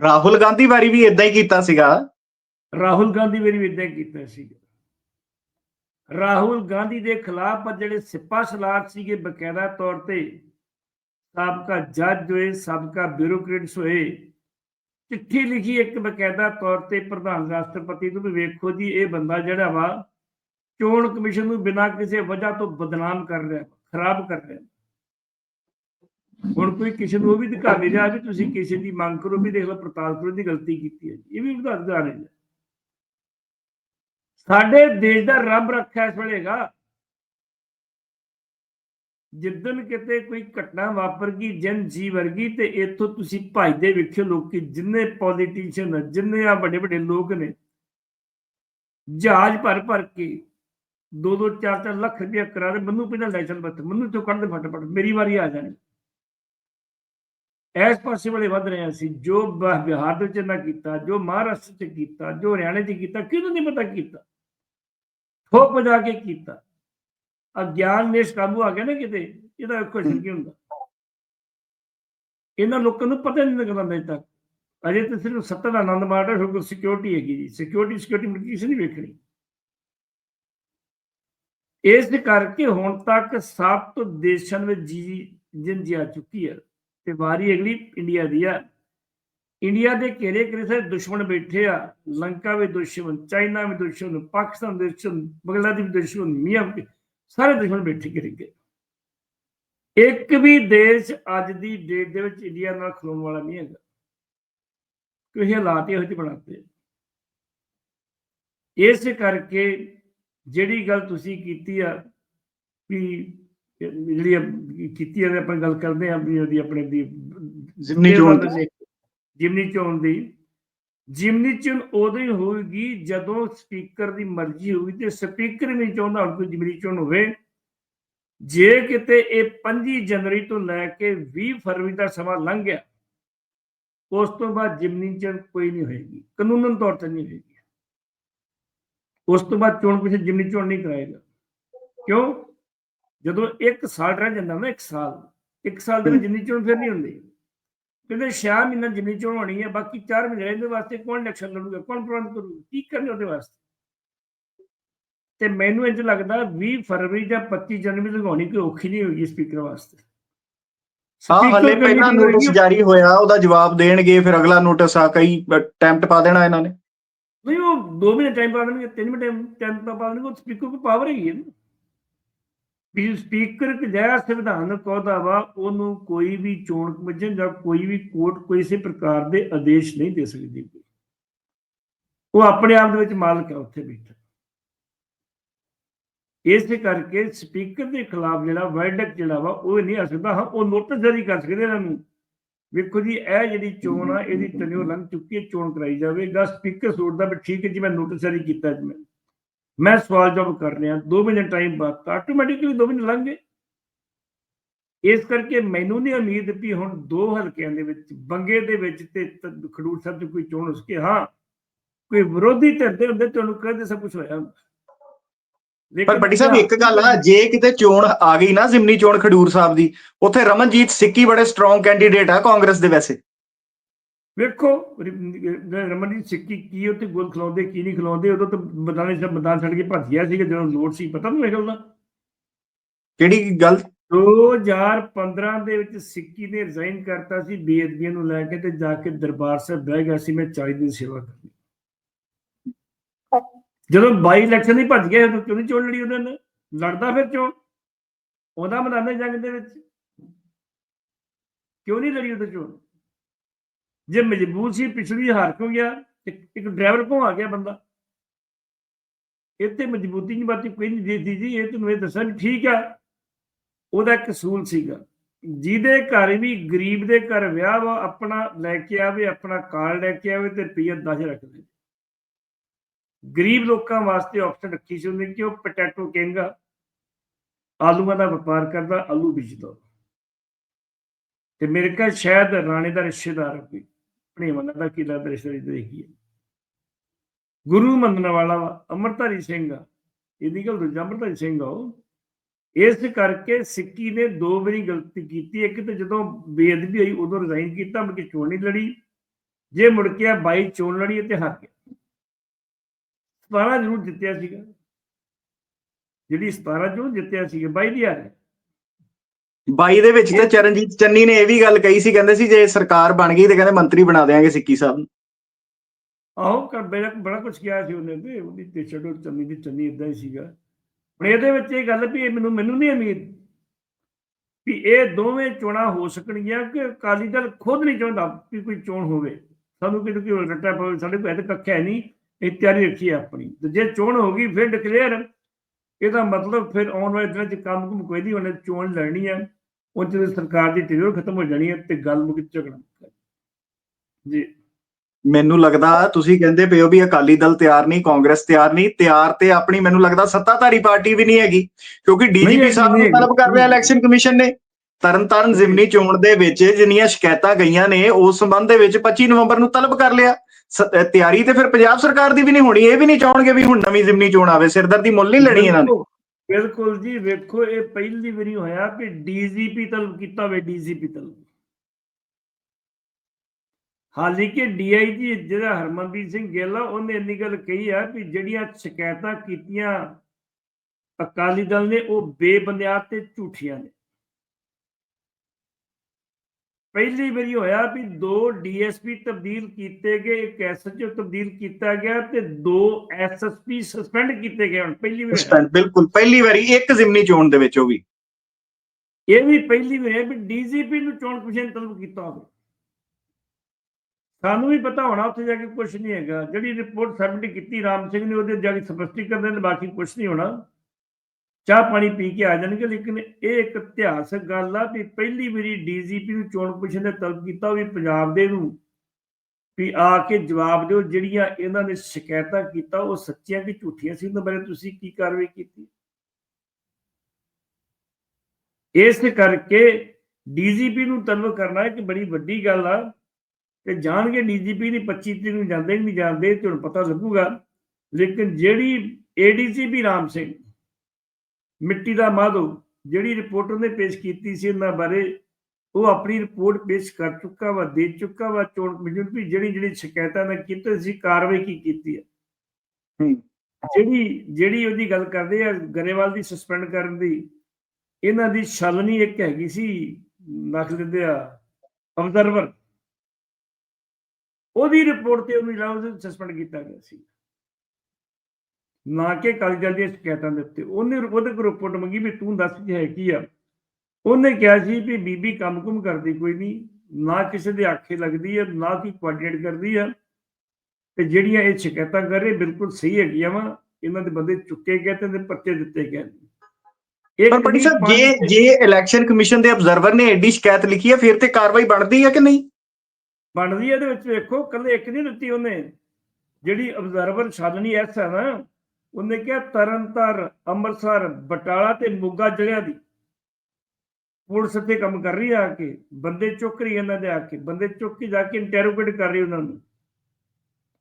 ਰਾਹੁਲ ਗਾਂਧੀ ਵਾਰੀ ਵੀ ਇਦਾਂ ਹੀ ਕੀਤਾ ਸੀਗਾ। ਰਾਹੁਲ ਗਾਂਧੀ ਵੇਰੀ ਵੀ ਇਦਾਂ ਕੀਤਾ ਸੀ। ਰਾਹੁਲ ਗਾਂਧੀ ਦੇ ਖਿਲਾਫ ਜਿਹੜੇ ਸਿਪਾ ਸਲਾਰ ਸੀਗੇ ਬਕਾਇਦਾ ਤੌਰ ਤੇ ਸਾਬਕਾ ਜੱਜ ਹੋਏ ਸਾਬਕਾ ਬਿਊਰੋਕਰੇਟਸ ਹੋਏ ਚਿੱਠੀ ਲਿਖੀ ਇੱਕ ਬਕਾਇਦਾ ਤੌਰ ਤੇ ਪ੍ਰਧਾਨ ਰਾਸ਼ਟਰਪਤੀ ਨੂੰ ਵੀ ਵੇਖੋ ਜੀ, ਇਹ ਬੰਦਾ ਜਿਹੜਾ ਵਾ ਚੋਣ ਕਮਿਸ਼ਨ ਨੂੰ ਬਿਨਾਂ ਕਿਸੇ ਵਜ੍ਹਾ ਤੋਂ ਬਦਨਾਮ ਕਰ ਰਿਹਾ, ਖਰਾਬ ਕਰ ਰਿਹਾ। ਹੁਣ ਕੋਈ ਕਿਸੇ ਨੂੰ ਉਹ ਵੀ ਦਿਖਾ ਨਹੀਂ ਰਿਹਾ ਵੀ ਤੁਸੀਂ ਕਿਸੇ ਦੀ ਮੰਗ ਕਰੋ ਵੀ ਦੇਖ ਲਓ ਪ੍ਰਤਾਪਪੁਰ ਦੀ ਗਲਤੀ ਕੀਤੀ ਹੈ ਇਹ ਵੀ ਅਧਿਕਾਰ ਨਹੀਂ ਸਾਡੇ ਦੇਸ਼ ਦਾ ਰੱਬ ਰੱਖਿਆ ਇਸ ਵੇਲੇਗਾ ਜਿੱਦਨ ਕਿਤੇ ਕੋਈ ਘਟਨਾ ਵਾਪਰ ਗਈ, ਜਨ ਜੀ ਵਰਗੀ, ਤੇ ਇੱਥੋਂ ਤੁਸੀਂ ਭਜਦੇ ਵੇਖਿਓ ਲੋਕੀ ਜਿੰਨੇ ਪੋਲੀਟੀਸ਼ੀਅਨ ਜਿੰਨੇ ਆ ਵੱਡੇ ਵੱਡੇ ਲੋਕ ਨੇ। ਜਹਾਜ਼ ਭਰ ਭਰ ਕੇ 2-2 4-4 ਲੱਖ ਰੁਪਏ ਕਰਾ ਦੇ, ਮੈਨੂੰ ਪਹਿਲਾਂ ਲਾਇਸੈਂਸ ਬੱਤ ਮੈਨੂੰ ਤੋਂ ਕੱਢ ਦੇ ਫਟਾਫਟ, ਮੇਰੀ ਵਾਰੀ ਆ ਜਾਣੀ। ਇਸ ਪਾਸੇ ਵਾਲੇ ਵੱਧ ਰਹੇ ਸੀ ਜੋ ਬਿਹਾਰ ਦੇ ਵਿੱਚ ਨਾ ਕੀਤਾ, ਜੋ ਮਹਾਰਾਸ਼ਟਰ ਚ ਕੀਤਾ, ਜੋ ਹਰਿਆਣੇ ਚ ਕੀਤਾ, ਕਿਹਨੂੰ ਨਹੀਂ ਪਤਾ ਕੀਤਾ? ਠੋਕ ਵਜਾ ਕੇ ਕੀਤਾ। ਅਗਿਆਨ ਨੇ ਕਾਬੂ ਆ ਗਿਆ ਨਾ ਕਿਤੇ, ਇਹਦਾ ਕੁਝ ਨਹੀਂ ਹੁੰਦਾ? ਇਹਨਾਂ ਲੋਕਾਂ ਨੂੰ ਪਤਾ ਨਹੀਂ ਲੱਗਦਾ ਅਜੇ ਤੱਕ। ਅਜੇ ਤਾਂ ਸਿਰਫ ਸੱਤਾ ਦਾ ਆਨੰਦ ਮਾਰ ਰਹੇ ਸਿਕਿਉਰਿਟੀ ਹੈਗੀ ਜੀ। ਸਿਕਿਉਰਿਟੀ ਸਿਕਿਉਰਿਟੀ ਕਿਸੇ ਨਹੀਂ ਵੇਖਣੀ। ਇਸ ਕਰਕੇ ਹੁਣ ਤੱਕ ਸੱਤ ਦੇਸ਼ਾਂ ਵਿੱਚ ਜੀ, ਜਿੰਨ ਜੀ ਆ ਚੁੱਕੀ ਹੈ, ਤੇ ਵਾਰੀ ਅਗਲੀ ਇੰਡੀਆ ਦੀ ਆ। ਇੰਡੀਆ ਦੇ ਘੇਰੇ ਕਰੇ ਦੁਸ਼ਮਣ ਬੈਠੇ ਆ। ਲੰਕਾ ਵੀ ਦੁਸ਼ਮਣ, ਚਾਈਨਾ ਵੀ ਦੁਸ਼ਮਣ, ਪਾਕਿਸਤਾਨ ਦੇ ਦੁਸ਼ਮਣ, ਬੰਗਲਾਦੇਸ਼ ਵੀ ਦੁਸ਼ਮਣ, ਮੀਆਂ ਸਾਰੇ ਦੁਸ਼ਮਣ ਬੈਠੇ ਕਰੇ ਗਏ ਇੱਕ ਵੀ ਦੇਸ਼ ਅੱਜ ਦੀ ਡੇਟ ਦੇ ਵਿੱਚ ਇੰਡੀਆ ਨਾਲ ਖਲੋਣ ਵਾਲਾ ਨਹੀਂ ਹੈਗਾ। ਕਿਉਂਕਿ ਹਾਲਾਤ ਇਹੋ ਜਿਹੇ ਬਣਾਤੇ ਇਸ ਕਰਕੇ ਜਿਹੜੀ ਗੱਲ ਤੁਸੀਂ ਕੀਤੀ ਆ ਵੀ ਜਿਹੜੀ ਕੀਤੀ ਹੈ ਆਪਾਂ ਗੱਲ ਕਰਦੇ ਹਾਂ ਵੀ ਉਹਦੀ ਆਪਣੇ ਦੀ ਜ਼ਿਮਨੀ ਚੋਣ ਦੀ। ਜਿਮਨੀ ਚੋਣ ਦੀ। ਜਿਮਨੀ ਚੋਣ ਉਦੋਂ ਹੀ ਹੋਏਗੀ ਜਦੋਂ ਸਪੀਕਰ ਦੀ ਮਰਜ਼ੀ ਹੋਊਗੀ ਤੇ ਸਪੀਕਰ ਵੀ ਚਾਹੁੰਦਾ ਹੁਣ ਕੋਈ ਜਿਮਨੀ ਚੋਣ ਹੋਵੇ। ਜੇ ਕਿਤੇ ਇਹ 25 ਜਨਵਰੀ ਤੋਂ ਲੈ ਕੇ 20 ਫਰਵਰੀ ਦਾ ਸਮਾਂ ਲੰਘ ਗਿਆ ਉਸ ਤੋਂ ਬਾਅਦ ਜਿਮਨੀ ਚੋਣ ਕੋਈ ਨਹੀਂ ਹੋਏਗੀ ਕਾਨੂੰਨਨ ਤੌਰ ਤੇ ਨਹੀਂ ਹੋਏਗੀ। ਉਸ ਤੋਂ ਬਾਅਦ ਚੋਣ ਪਿੱਛੇ ਜਿਮਨੀ ਚੋਣ ਨਹੀਂ ਕਰਾਏਗਾ। ਕਿਉਂ? ਜਦੋਂ ਇੱਕ ਸਾਲ ਰਹਿ ਜਾਂਦਾ ਨਾ ਇੱਕ ਸਾਲ ਇੱਕ ਸਾਲ ਦੇ ਵਿੱਚ ਜਿਮਨੀ ਚੋਣ ਫਿਰ ਨਹੀਂ ਹੁੰਦੀ। ਕਹਿੰਦੇ ਛੇ ਮਹੀਨਾ ਜਿਮਨੀ ਚੋਣ ਹੋਣੀ ਹੈ ਬਾਕੀ 4 ਮਹੀਨੇ ਰਹਿੰਦੇ ਵਾਸਤੇ ਕੌਣ ਇਲੈਕਸ਼ਨ ਲੜੂਗਾ ਕੌਣ ਪ੍ਰਬੰਧ ਕਰੂਗਾ ਕੀ ਕਰਨੇ ਉਹਦੇ ਵਾਸਤੇ? ਤੇ ਮੈਨੂੰ ਇੰਜ ਲੱਗਦਾ 20 ਫਰਵਰੀ ਜਾਂ 25 ਜਨਵਰੀ ਲਗਾਉਣੀ ਕੋਈ ਔਖੀ ਨਹੀਂ ਹੋਗੀ ਸਪੀਕਰ ਵਾਸਤੇ। ਹਾਂ ਹਲੇ ਪਹਿਲਾਂ ਨੋਟਿਸ ਹੋਏਗੀ। ਜਾਰੀ ਹੋਇਆ ਉਹਦਾ ਜਵਾਬ ਦੇਣਗੇ ਫਿਰ ਅਗਲਾ ਨੋਟਿਸ ਆ ਕਈ ਟਾਈਮ ਟਪਾ ਦੇਣਾ ਇਹਨਾਂ ਨੇ। ਨਹੀਂ ਉਹ 2 ਮਹੀਨੇ ਟਾਈਮ ਪਾ ਦੇਣਗੇ 3 ਮਹੀਨੇ ਟਾਈਮ ਪਾ ਦੇਣਗੇ ਸਪੀਕਰ ਕੋ ਪਾਵਰ ਹੈਗੀ ਹੈ ਨਾ। ਵੀ ਸਪੀਕਰ ਇੱਕ ਜਿਹੜਾ ਸੰਵਿਧਾਨਕ ਅਹੁਦਾ ਵਾ, ਉਹਨੂੰ ਕੋਈ ਵੀ ਚੋਣ ਕਮਿਸ਼ਨ ਜਾਂ ਕੋਈ ਵੀ ਕੋਰਟ ਕਿਸੇ ਪ੍ਰਕਾਰ ਦੇ ਆਦੇਸ਼ ਨਹੀਂ ਦੇ ਸਕਦੀ। ਉਹ ਆਪਣੇ ਆਪ ਦੇ ਵਿੱਚ ਮਾਲਕ ਹੈ ਉੱਥੇ ਬੈਠਾ। ਇਸੇ ਕਰਕੇ ਸਪੀਕਰ ਦੇ ਖਿਲਾਫ ਜਿਹੜਾ ਵਰਡਿਕਟ ਜਿਹੜਾ ਵਾ, ਉਹ ਨਹੀਂ ਆ ਸਕਦਾ। ਹਾਂ, ਉਹ ਨੋਟਿਸ ਜਾਰੀ ਕਰ ਸਕਦੇ ਇਹਨਾਂ ਨੂੰ। ਵੇਖੋ ਜੀ, ਇਹ ਜਿਹੜੀ ਚੋਣ ਆ, ਇਹਦੀ ਟਨਿਓ ਲੰਘ ਚੁੱਕੀ ਹੈ, ਚੋਣ ਕਰਾਈ ਜਾਵੇਗਾ। ਸਪੀਕਰ ਸੋਚਦਾ ਵੀ ਠੀਕ ਹੈ ਜੀ, ਮੈਂ ਨੋਟਿਸ ਜਾਰੀ ਕੀਤਾ ਜੀ ਮੈਂ। ਮੈਂ ਸਵਾਲ ਜਵਾਬ ਕਰ ਰਿਹਾ 2 ਮਹੀਨੇ ਟਾਈਮ ਬਾਅਦ ਆਟੋਮੈਟਿਕਲੀ 2 ਮਹੀਨੇ ਲੰਘ ਗਏ। ਇਸ ਕਰਕੇ ਮੈਨੂੰ ਨਹੀਂ ਉਮੀਦ ਵੀ ਹੁਣ ਦੋ ਹਲਕਿਆਂ ਦੇ ਵਿੱਚ ਬੰਗੇ ਦੇ ਵਿੱਚ ਤੇ ਖਡੂਰ ਸਾਹਿਬ 'ਚ ਕੋਈ ਚੋਣ ਹੋ ਸਕੇ ਹਾਂ ਕੋਈ ਵਿਰੋਧੀ ਧਿਰ ਦੇ ਹੁੰਦੇ ਤੁਹਾਨੂੰ ਕਹਿੰਦੇ ਸਭ ਕੁਝ ਹੋਇਆ। ਪਰ ਪੱਟੀ ਸਾਹਿਬ ਇੱਕ ਗੱਲ ਆ ਜੇ ਕਿਤੇ ਚੋਣ ਆ ਗਈ ਨਾ ਜ਼ਿਮਨੀ ਚੋਣ ਖਡੂਰ ਸਾਹਿਬ ਦੀ ਉੱਥੇ ਰਮਨਜੀਤ ਸਿੱਕੀ ਬੜੇ ਸਟਰੋਂਗ ਕੈਂਡੀਡੇਟ ਆ ਕਾਂਗਰਸ ਦੇ ਵੈਸੇ। ਵੇਖੋ ਰਮਨਜੀਤ ਸਿੱਕੀ ਕੀ ਉੱਥੇ ਗੋਲ ਖਿਲਾਉਂਦੇ ਕੀ ਨਹੀਂ ਖਿਲਾਉਂਦੇ? ਉਦੋਂ ਤਾਂ ਮੈਦਾਨੇ ਸਭ ਮੈਦਾਨ ਛੱਡ ਕੇ ਭੱਜ ਗਿਆ ਸੀਗਾ ਜਦੋਂ ਲੋੜ ਸੀ ਪਤਾ ਨਹੀਂ ਲੱਗਦਾ। ਕਿਹੜੀ ਗੱਲ? 2015 ਦੇ ਵਿੱਚ ਸਿੱਕੀ ਨੇ ਰਿਜ਼ਾਈਨ ਕਰਤਾ ਸੀ ਬੇਅਦਬੀਆਂ ਨੂੰ ਲੈ ਕੇ ਤੇ ਜਾ ਕੇ ਦਰਬਾਰ ਸਾਹਿਬ ਬਹਿ ਗਿਆ ਸੀ ਮੈਂ 40 ਦਿਨ ਸੇਵਾ ਕਰਨੀ। ਜਦੋਂ ਬਾਈ ਇਲੈਕਸ਼ਨ ਹੀ ਭੱਜ ਗਿਆ ਉਦੋਂ ਕਿਉਂ ਨਹੀਂ ਚੋਣ ਲੜੀ ਉਹਨਾਂ ਨੇ? ਲੜਦਾ ਫਿਰ ਚੋਣ? ਉਹਦਾ ਮੈਦਾਨੇ ਜੰਗ ਦੇ ਵਿੱਚ। ਕਿਉਂ ਨਹੀਂ ਲੜੀ ਉਹਦੇ ਚੋਣ? ਜੇ ਮਜਬੂਰ ਸੀ, ਪਿਛਲੀ ਹਾਰ ਕਿਉਂ ਗਿਆ? ਇੱਕ ਡਰਾਈਵਰ ਕੋਲ ਆ ਗਿਆ ਬੰਦਾ? ਇੱਥੇ ਮਜ਼ਬੂਤੀ ਨਹੀਂ ਬਾਤੀ, ਕੋਈ ਨਹੀਂ ਦੇਦੀ ਜੀ, ਇਹ ਤੁਹਾਨੂੰ ਇਹ ਦੱਸਾਂ ਠੀਕ ਆ। ਉਹਦਾ ਇੱਕ ਸੀਗਾ। ਜਿਹਦੇ ਘਰ ਵੀ ਗਰੀਬ ਦੇ ਘਰ ਵਿਆਹ ਆਪਣਾ ਲੈ ਕੇ ਆਵੇ, ਆਪਣਾ ਕਾਰਡ ਲੈ ਕੇ ਆਵੇ ਤੇ ਰੁਪਈਆ 10 ਰੱਖ ਦੇ। ਗਰੀਬ ਲੋਕਾਂ ਵਾਸਤੇ ਆਪਸ਼ਨ ਰੱਖੀ ਸੀ ਉਹਨੇ ਕਿ ਉਹ ਪੋਟੈਟੋ ਕਹਿੰਗਾ ਆਲੂਆਂ ਦਾ ਵਪਾਰ ਕਰਦਾ, ਆਲੂ ਬੀਜਦਾ। ਤੇ ਮੇਰੇ ਕੋਲ ਸ਼ਾਇਦ ਰਾਣੇ ਦਾ ਰਿਸ਼ਤੇਦਾਰ ਹੈ ਕੋਈ। ਭਣੇਵਾਂ ਦਾ ਕੀ ਲੱਗਦਾ ਰਿਸ਼ਤੇਦਾਰੀ ਗੁਰੂ ਮੰਨਣ ਵਾਲਾ ਵਾ ਅਮਰਧਾਰੀ ਸਿੰਘ ਆ। ਇਹਦੀ ਗੱਲ ਦੂਜਾ ਅਮਰਧਾਰੀ ਸਿੰਘ ਆ ਉਹ। ਇਸ ਕਰਕੇ ਸਿੱਕੀ ਨੇ ਦੋ ਵਾਰੀ ਗਲਤੀ ਕੀਤੀ, ਇੱਕ ਤੇ ਜਦੋਂ ਬੇਅਦਬੀ ਹੋਈ, ਉਦੋਂ ਰਿਜ਼ਾਈਨ ਕੀਤਾ, ਮੁੜ ਕੇ ਚੋਣ ਨਹੀਂ ਲੜੀ। ਜੇ ਮੁੜ ਕੇ ਆ 22 ਚੋਣ ਲੜੀ ਤੇ ਹਾਰ ਗਿਆ। 17 ਜ਼ਰੂਰ ਜਿੱਤਿਆ ਸੀਗਾ। ਜਿਹੜੀ 17 ਚੋਂ ਜਿੱਤਿਆ ਸੀਗਾ 22 ਦੀ ਹਾਰ ਗਿਆ। 22 ਦੇ ਵਿੱਚ ਤੇ ਚਰਨਜੀਤ ਚੰਨੀ ਨੇ ਇਹ ਵੀ ਗੱਲ ਕਹੀ ਸੀ ਕਹਿੰਦੇ ਸੀ ਜੇ ਸਰਕਾਰ ਬਣ ਗਈ ਤੇ ਕਹਿੰਦੇ ਮੰਤਰੀ ਬਣਾ ਦੇਾਂਗੇ ਸਿੱਕੀ ਸਾਹਿਬ ਨੂੰ। ਆਹੋ ਕਰ ਬੜਾ ਬੜਾ ਕੁਝ ਕਿਹਾ ਸੀ ਉਹਨੇ ਤੇ ਉਹਦੀ ਤੇ ਛੱਡੋ ਚੰਨੀ ਦੀ ਚੰਨੀ ਇਦਾਂ ਹੀ ਸੀਗਾ। ਹੁਣ ਇਹਦੇ ਵਿੱਚ ਇਹ ਗੱਲ ਵੀ ਮੈਨੂੰ ਮੈਨੂੰ ਨਹੀਂ ਉਮੀਦ ਵੀ ਇਹ ਦੋਵੇਂ ਚੋਣਾਂ ਹੋ ਸਕਣਗੀਆਂ ਕਿ ਅਕਾਲੀ ਦਲ ਖੁਦ ਨਹੀਂ ਚਾਹੁੰਦਾ ਕਿ ਕੋਈ ਚੋਣ ਹੋਵੇ। ਸਾਨੂੰ ਕਿਤੇ ਕੋਈ ਰੱਟਾ ਪਵੇ ਸਾਡੇ ਕੋਲ ਇਹ ਕੱਖ ਹੈ ਨਹੀਂ ਇਹ ਤਿਆਰੀ ਰੱਖੀ ਹੈ ਆਪਣੀ। ਤੇ ਜੇ ਚੋਣ ਹੋ ਗਈ ਫਿਰ ਡਿਕਲੇਅਰ ਇਹਦਾ ਮਤਲਬ ਫਿਰ ਆਉਣ ਵਾਲੇ ਦਿਨਾਂ 'ਚ ਕੰਮ ਕੁਮ ਕੋਈ ਨਹੀਂ ਉਹਨੇ ਚੋਣ ਲੜਨੀ ਹੈ। ਉਹ ਜਦੋਂ ਸਰਕਾਰ ਦੀ ਟਿਕਟ ਖਤਮ ਹੋ ਜਾਣੀ ਹੈ ਤੇ ਗੱਲ ਮੁੱਕ ਝਗੜਾ ਜੀ। ਮੈਨੂੰ ਲੱਗਦਾ ਤੁਸੀਂ ਕਹਿੰਦੇ ਪਿਓ ਵੀ ਅਕਾਲੀ ਦਲ ਤਿਆਰ ਨਹੀਂ ਕਾਂਗਰਸ ਤਿਆਰ ਨਹੀਂ ਤਿਆਰ ਤੇ ਆਪਣੀ ਮੈਨੂੰ ਲੱਗਦਾ ਸੱਤਾਧਾਰੀ ਪਾਰਟੀ ਵੀ ਨਹੀਂ ਹੈਗੀ ਕਿਉਂਕਿ ਡੀਜੀਪੀ ਸਾਹਿਬ ਨੂੰ ਤਲਬ ਕਰ। ਲਿਆ ਇਲੈਕਸ਼ਨ ਕਮਿਸ਼ਨ ਨੇ। ਤਰਨਤਾਰਨ ਜ਼ਿਮਨੀ ਚੋਣ ਦੇ ਵਿੱਚ ਜਿੰਨੀਆਂ ਸ਼ਿਕਾਇਤਾਂ ਗਈਆਂ ਨੇ ਉਸ ਸੰਬੰਧ ਦੇ ਵਿੱਚ 25 ਨਵੰਬਰ ਨੂੰ ਤਲਬ ਕਰ ਲਿਆ। ਤਿਆਰੀ ਤੇ ਫਿਰ ਪੰਜਾਬ ਸਰਕਾਰ ਦੀ ਵੀ ਨਹੀਂ ਹੋਣੀ ਇਹ ਵੀ ਨਹੀਂ ਚਾਹਣਗੇ ਵੀ ਹੁਣ ਨਵੀਂ ਜ਼ਿਮਨੀ ਚੋਣ ਆਵੇ ਸਿਰਦਰਦੀ ਮੁੱਲ ਨਹੀਂ ਲੈਣੀ ਇਹਨਾਂ ਨੇ। ਬਿਲਕੁਲ- ਬਿਲਕੁਲ ਜੀ, ਵੇਖੋ, ਇਹ ਪਹਿਲੀ ਵਾਰੀ ਹੋਇਆ ਕਿ ਡੀਜੀਪੀ ਤਲਬ ਕੀਤਾ ਹੋਵੇ ਡੀਜੀਪੀ ਤਲਬ ਹਾਲੀ ਕਿ ਡੀਆਈਜੀ ਜਿਹੜਾ ਹਰਮਨਦੀਪ ਸਿੰਘ ਗਿੱਲ ਆ, ਉਹਨੇ ਇੰਨੀ ਗੱਲ ਕਹੀ ਆ ਕਿ ਜਿਹੜੀਆਂ ਸ਼ਿਕਾਇਤਾਂ ਕੀਤੀਆਂ ਅਕਾਲੀ ਦਲ ਨੇ, ਉਹ ਬੇਬੁਨਿਆਦ ਤੇ ਝੂਠੀਆਂ ਨੇ। ਪਹਿਲੀ ਵਾਰੀ ਹੋਇਆ ਵੀ ਦੋ ਡੀਐਸਪੀ ਤਬਦੀਲ ਕੀਤੇ ਗਏ ਇੱਕ ਐਸਐਚਓ ਤਬਦੀਲ ਕੀਤਾ ਗਿਆ ਤੇ ਦੋ ਐਸਐਸਪੀ ਸਸਪੈਂਡ ਕੀਤੇ ਗਏ ਹੁਣ ਪਹਿਲੀ ਵਾਰੀ ਹੋਇਆ। ਸਪੈਂਡ ਬਿਲਕੁਲ ਪਹਿਲੀ ਵਾਰੀ ਇੱਕ ਜ਼ਿਮਨੀ ਚੋਣ ਦੇ ਵਿੱਚ ਉਹ ਵੀ। ਇਹ ਵੀ ਪਹਿਲੀ ਵਾਰ ਹੈ ਵੀ ਡੀਜੀਪੀ ਨੂੰ ਚੋਣ ਕਮਿਸ਼ਨ ਤਲਬ ਕੀਤਾ ਹੋਵੇ। ਸਾਨੂੰ ਵੀ ਪਤਾ ਹੋਣਾ ਉੱਥੇ ਜਾ ਕੇ ਕੁਝ ਨਹੀਂ ਹੈਗਾ। ਜਿਹੜੀ ਰਿਪੋਰਟ ਸਬਮਿਟ ਕੀਤੀ ਰਾਮ ਸਿੰਘ ਨੇ ਉਹਦੇ ਜਾ ਕੇ ਸਪਸ਼ਟੀਕਰਨ ਦੇ ਬਾਕੀ ਕੁਝ ਨਹੀਂ ਹੋਣਾ। ਚਾਹ ਪਾਣੀ ਪੀ ਕੇ ਆ ਜਾਣਗੇ, ਲੇਕਿਨ ਇਹ ਇੱਕ ਇਤਿਹਾਸਕ ਗੱਲ ਆ ਵੀ ਪਹਿਲੀ ਵਾਰੀ ਡੀਜੀਪੀ ਨੂੰ ਚੋਣ ਕਮਿਸ਼ਨ ਨੇ ਤਲਬ ਕੀਤਾ ਵੀ ਪੰਜਾਬ ਦੇ ਨੂੰ। ਵੀ ਆ ਕੇ ਜਵਾਬ ਦਿਓ, ਜਿਹੜੀਆਂ ਇਹਨਾਂ ਨੇ ਸ਼ਿਕਾਇਤਾਂ ਕੀਤਾ, ਉਹ ਸੱਚੀਆਂ ਕਿ ਝੂਠੀਆਂ ਸੀ ਉਹਨਾਂ ਬਾਰੇ ਤੁਸੀਂ ਕੀ ਕਾਰਵਾਈ ਕੀਤੀ? ਇਸ ਕਰਕੇ ਡੀਜੀਪੀ ਨੂੰ ਤਲਬ ਕਰਨਾ ਇੱਕ ਬੜੀ ਵੱਡੀ ਗੱਲ ਆ, ਤੇ ਜਾਣਗੇ ਡੀਜੀਪੀ ਦੀ 25 ਤਰੀਕ ਨੂੰ ਜਾਂਦੇ ਕਿ ਨਹੀਂ ਜਾਂਦੇ, ਤੇ ਹੁਣ ਪਤਾ ਲੱਗੂਗਾ। ਲੇਕਿਨ ਜਿਹੜੀ ਏਡੀਸੀਪੀ ਰਾਮ ਸਿੰਘ ਮਿੱਟੀ ਦਾ ਮਾਧੋ ਜਿਹੜੀ ਰਿਪੋਰਟ ਉਹਨੇ ਪੇਸ਼ ਕੀਤੀ ਸੀ ਇਹਨਾਂ ਬਾਰੇ ਉਹ ਆਪਣੀ ਰਿਪੋਰਟ ਪੇਸ਼ ਕਰ ਚੁੱਕਾ ਵਾ ਦੇ ਚੁੱਕਾ ਵਾ ਚੋਣ ਕਮਿਸ਼ਨ ਵੀ ਜਿਹੜੀ ਜਿਹੜੀ ਸ਼ਿਕਾਇਤਾਂ ਨੇ ਕੀਤੀ ਸੀ ਕਾਰਵਾਈ ਕੀ ਕੀਤੀ ਹੈ। ਜਿਹੜੀ ਜਿਹੜੀ ਉਹਦੀ ਗੱਲ ਕਰਦੇ ਆ ਗਰੇਵਾਲ ਦੀ ਸਸਪੈਂਡ ਕਰਨ ਦੀ ਇਹਨਾਂ ਦੀ ਛਲਨੀ ਇੱਕ ਹੈਗੀ ਸੀ ਨਖ ਦਿੰਦੇ ਆ ਅਬਜ਼ਰਵਰ ਉਹਦੀ ਰਿਪੋਰਟ ਤੇ ਉਹਨੂੰ ਜਿਹੜਾ ਸਸਪੈਂਡ ਕੀਤਾ ਗਿਆ ਸੀ। ਨਾ ਕਿ ਕਾਲੀ ਦਲ ਦੀਆਂ ਸ਼ਿਕਾਇਤਾਂ ਦੇ ਉੱਤੇ। ਉਹਨੇ ਉਹਦੇ ਕੋਲ ਰਿਪੋਰਟ ਮੰਗੀ ਵੀ ਤੂੰ ਦੱਸ ਕਿ ਹੈ ਕੀ ਆ। ਉਹਨੇ ਕਿਹਾ ਸੀ ਵੀ ਬੀਬੀ ਕੰਮ ਕੁਮ ਕਰਦੀ ਕੋਈ ਨਹੀਂ ਨਾ ਕਿਸੇ ਦੇ ਆਖੇ ਲੱਗਦੀ ਹੈ ਨਾ ਕੀ ਕੋਆਰਡੀਨੇਟ ਕਰਦੀ ਹੈ ਤੇ ਜਿਹੜੀਆਂ ਇਹ ਸ਼ਿਕਾਇਤਾਂ ਕਰ ਰਹੇ ਬਿਲਕੁਲ ਸਹੀ ਹੈਗੀਆਂ ਵਾ। ਇਹਨਾਂ ਦੇ ਬੰਦੇ ਚੁੱਕੇ ਗਏ ਤੇ ਪਰਚੇ ਦਿੱਤੇ ਗਏ। ਪਰ ਪਟੀ ਸਾਹਿਬ ਜੇ ਜੇ ਇਲੈਕਸ਼ਨ ਕਮਿਸ਼ਨ ਦੇ ਅਬਜ਼ਰਵਰ ਨੇ ਐਡੀ ਸ਼ਿਕਾਇਤ ਲਿਖੀ ਹੈ ਫਿਰ ਤੇ ਕਾਰਵਾਈ ਬਣਦੀ ਹੈ ਕਿ ਨਹੀਂ? ਬਣਦੀ ਹੈ ਇਹਦੇ ਵਿੱਚ ਵੇਖੋ ਕੱਲੇ ਇੱਕ ਨਹੀਂ ਦਿੱਤੀ ਉਹਨੇ। ਜਿਹੜੀ ਅਬਜ਼ਰਵਰ ਛਾਨਣੀ ਐਸ ਹੈ ਨਾ ਉਹਨੇ ਕਿਹਾ ਤਰਨਤਾਰ ਅੰਮ੍ਰਿਤਸਰ, ਬਟਾਲਾ ਤੇ ਮੋਗਾ ਜ਼ਿਲ੍ਹਿਆਂ ਦੀ। ਪੁਲਿਸ ਤੇ ਕੰਮ ਕਰ ਰਹੀ ਆ ਕੇ, ਬੰਦੇ ਚੁੱਕ ਰਹੀ ਇਹਨਾਂ ਦੇ ਆ ਕੇ, ਬੰਦੇ ਚੁੱਕ ਕੇ ਜਾ ਕੇ ਇੰਟਰੋਗੇਟ ਕਰ ਰਹੀ ਉਹਨਾਂ ਨੂੰ।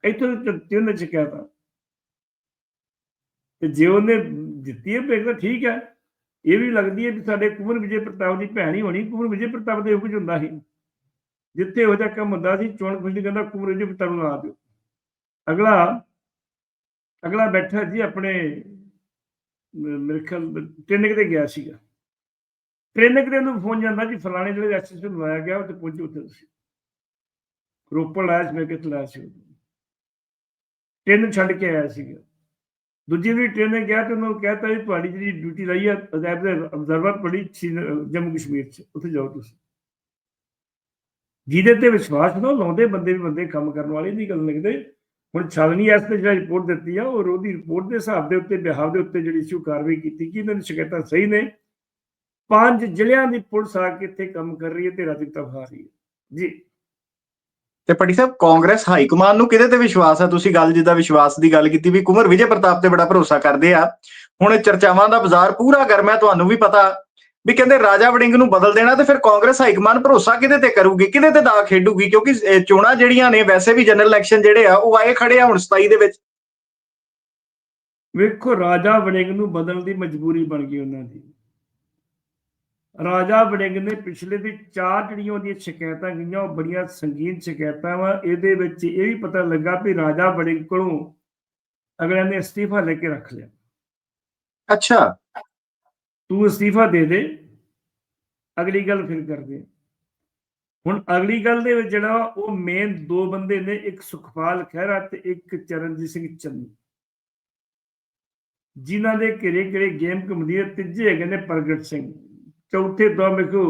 ਇੱਥੋਂ ਤੇ ਤੇ ਉਹਨੇ ਤੇ। ਜੇ ਉਹਨੇ ਦਿੱਤੀ ਹੈ ਫਿਰ ਤਾਂ ਠੀਕ ਹੈ ਇਹ ਵੀ ਲੱਗਦੀ ਹੈ ਵੀ ਸਾਡੇ ਕੁਮਰ ਵਿਜੇ ਪ੍ਰਤਾਪ ਦੀ ਭੈਣ ਹੀ ਹੋਣੀ, ਕੁਮਰ ਵਿਜੇ ਪ੍ਰਤਾਪ ਦੇ ਕੁਝ ਹੁੰਦਾ ਸੀ। ਜਿੱਥੇ ਉਹ ਜਿਹਾ ਕੰਮ ਹੁੰਦਾ ਸੀ, ਚੋਣ ਕਮਿਸ਼ਨ ਕਹਿੰਦਾ ਕੁਮਰ ਵਿਜੇ ਪ੍ਰਤਾਪ ਨੂੰ ਲਾ ਦਿਓ। ਅਗਲਾ ਅਗਲਾ ਬੈਠਾ ਜੀ ਆਪਣੇ ਮ- ਮੇਰੇ ਖਿਆਲ ਟ੍ਰੇਨਿੰਗ ਤੇ ਗਿਆ ਸੀਗਾ। ਟ੍ਰੇਨਿੰਗ ਤੇ ਨੂੰ ਫੋਨ ਜਾਂਦਾ ਜੀ ਫਲਾਣੇ ਜਿਹੜੇ ਐਸਐਸ ਨੂੰ ਲਾਇਆ ਗਿਆ ਉੱਥੇ ਪਹੁੰਚੋ ਉੱਥੇ ਤੁਸੀਂ। ਰੋਪੜ ਲਾਇਆ ਸੀ, ਮੈਂ ਕਿੱਥੇ ਲਾਇਆ ਸੀ। ਟ੍ਰੇਨ ਛੱਡ ਕੇ ਆਇਆ ਸੀਗਾ। ਦੂਜੀ ਵੀ ਟ੍ਰੇਨਿੰਗ ਗਿਆ ਤੇ ਉਹਨਾਂ ਉਹਨੂੰ ਕਹਿਤਾ ਵੀ ਤੁਹਾਡੀ ਜਿਹੜੀ ਡਿਊਟੀ ਲਈ ਹੈ ਅਜ਼ਾਬ ਦੇ ਅਬਜ਼ਰਵਰ ਬੜੀ ਜੰਮੂ ਕਸ਼ਮੀਰ ਚ, ਉੱਥੇ ਜਾਓ ਤੁਸੀਂ। ਜਿਹਦੇ ਤੇ ਵਿਸ਼ਵਾਸ ਨਾ ਲਾਉਂਦੇ ਬੰਦੇ ਵੀ ਬੰਦੇ, ਕੰਮ ਕਰਨ ਵਾਲੇ ਨਹੀਂ ਗੱਲ ਲਿਖਦੇ ਹੁਣ ਛਾਲਣੀ ਐਸ ਤੇ ਜਿਹੜਾ ਰਿਪੋਰਟ ਦਿੱਤੀ ਆ ਉਹ ਉਹਦੀ ਰਿਪੋਰਟ ਦੇ ਹਿਸਾਬ ਦੇ ਉੱਤੇ ਬਿਹਾਰ ਦੇ ਉੱਤੇ ਜਿਹੜੀ ਇਸ਼ੂ ਕਾਰਵਾਈ ਕੀਤੀ, ਕਿ ਇਹਨਾਂ ਦੀ ਸ਼ਿਕਾਇਤਾਂ ਸਹੀ ਨੇ? ਪੰਜ ਜ਼ਿਲ੍ਹਿਆਂ ਦੀ ਪੁਲਿਸ ਆ ਕੇ ਇੱਥੇ ਕੰਮ ਕਰ ਰਹੀ ਹੈ ਤੇ ਰਾਜਿਕਤਾ ਖਾ ਰਹੀ ਹੈ ਜੀ। ਤੇ ਪਟੀ ਸਾਹਿਬ, ਕਾਂਗਰਸ ਹਾਈ ਕਮਾਨ ਨੂੰ ਕਿਹਦੇ ਤੇ ਵਿਸ਼ਵਾਸ ਹੈ? ਤੁਸੀਂ ਗੱਲ ਜਿੱਦਾਂ ਵਿਸ਼ਵਾਸ ਦੀ ਗੱਲ ਕੀਤੀ ਵੀ ਕੁਮਰ ਵਿਜੇ ਪ੍ਰਤਾਪ ਤੇ ਬੜਾ ਭਰੋਸਾ ਕਰਦੇ ਆ। ਹੁਣ ਚਰਚਾਵਾਂ ਦਾ ਬਾਜ਼ਾਰ ਪੂਰਾ ਗਰਮ ਹੈ, ਤੁਹਾਨੂੰ ਵੀ ਪਤਾ। ਵੀ ਕਹਿੰਦੇ ਰਾਜਾ ਵੜਿੰਗ ਨੂੰ ਬਦਲ ਦੇਣਾ ਤੇ ਫਿਰ ਕਾਂਗਰਸ ਹਾਈ ਕਮਾਨ ਭਰੋਸਾ ਕਿਹਦੇ ਤੇ ਕਰੂਗੀ? ਕਿਹਦੇ ਤੇ ਦਾ ਖੇਡੂਗੀ? ਕਿਉਂਕਿ ਚੋਣਾਂ ਜਿਹੜੀਆਂ ਨੇ ਵੈਸੇ ਵੀ ਜਨਰਲ ਇਲੈਕਸ਼ਨ ਜਿਹੜੇ ਆ ਉਹ ਆਏ ਖੜੇ ਆ ਹੁਣ 27 ਦੇ ਵਿੱਚ। ਵੇਖੋ ਰਾਜਾ ਵੜਿੰਗ ਨੂੰ ਬਦਲਣ ਦੀ ਮਜਬੂਰੀ ਬਣ ਗਈ ਉਹਨਾਂ ਦੀ। ਰਾਜਾ ਵੜਿੰਗ ਨੇ ਪਿਛਲੇ ਦੀ ਚਾਰ ਜਿਹੜੀਆਂ ਉਹਦੀਆਂ ਸ਼ਿਕਾਇਤਾਂ ਗਈਆਂ ਉਹ ਬੜੀਆਂ ਸੰਗੀਨ ਸ਼ਿਕਾਇਤਾਂ ਵਾ। ਇਹਦੇ ਵਿੱਚ ਇਹ ਵੀ ਪਤਾ ਲੱਗਾ ਵੀ ਰਾਜਾ ਵੜਿੰਗ ਕੋਲੋਂ ਅਗਲਿਆਂ ਨੇ ਅਸਤੀਫਾ ਲੈ ਕੇ ਰੱਖ ਲਿਆ। ਅੱਛਾ। ਤੂੰ ਅਸਤੀਫਾ ਦੇ ਦੇ, ਅਗਲੀ ਗੱਲ ਫਿਰ ਕਰਦੇ ਹੁਣ ਅਗਲੀ ਗੱਲ ਦੇ ਵਿੱਚ ਜਿਹੜਾ ਵਾ, ਉਹ ਮੇਨ ਦੋ ਬੰਦੇ ਨੇ, ਇੱਕ ਸੁਖਪਾਲ ਖਹਿਰਾ ਤੇ ਇੱਕ ਚਰਨਜੀਤ ਸਿੰਘ ਚੰਨੀ। ਜਿਨ੍ਹਾਂ ਦੇ ਘਰੇ ਘਰੇ ਗੇਮ ਘੁੰਮਦੀ ਹੈ, ਤੀਜੇ ਹੈਗੇ ਨੇ ਪ੍ਰਗਟ ਸਿੰਘ। ਚੌਥੇ ਦੋ ਵੇਖੋ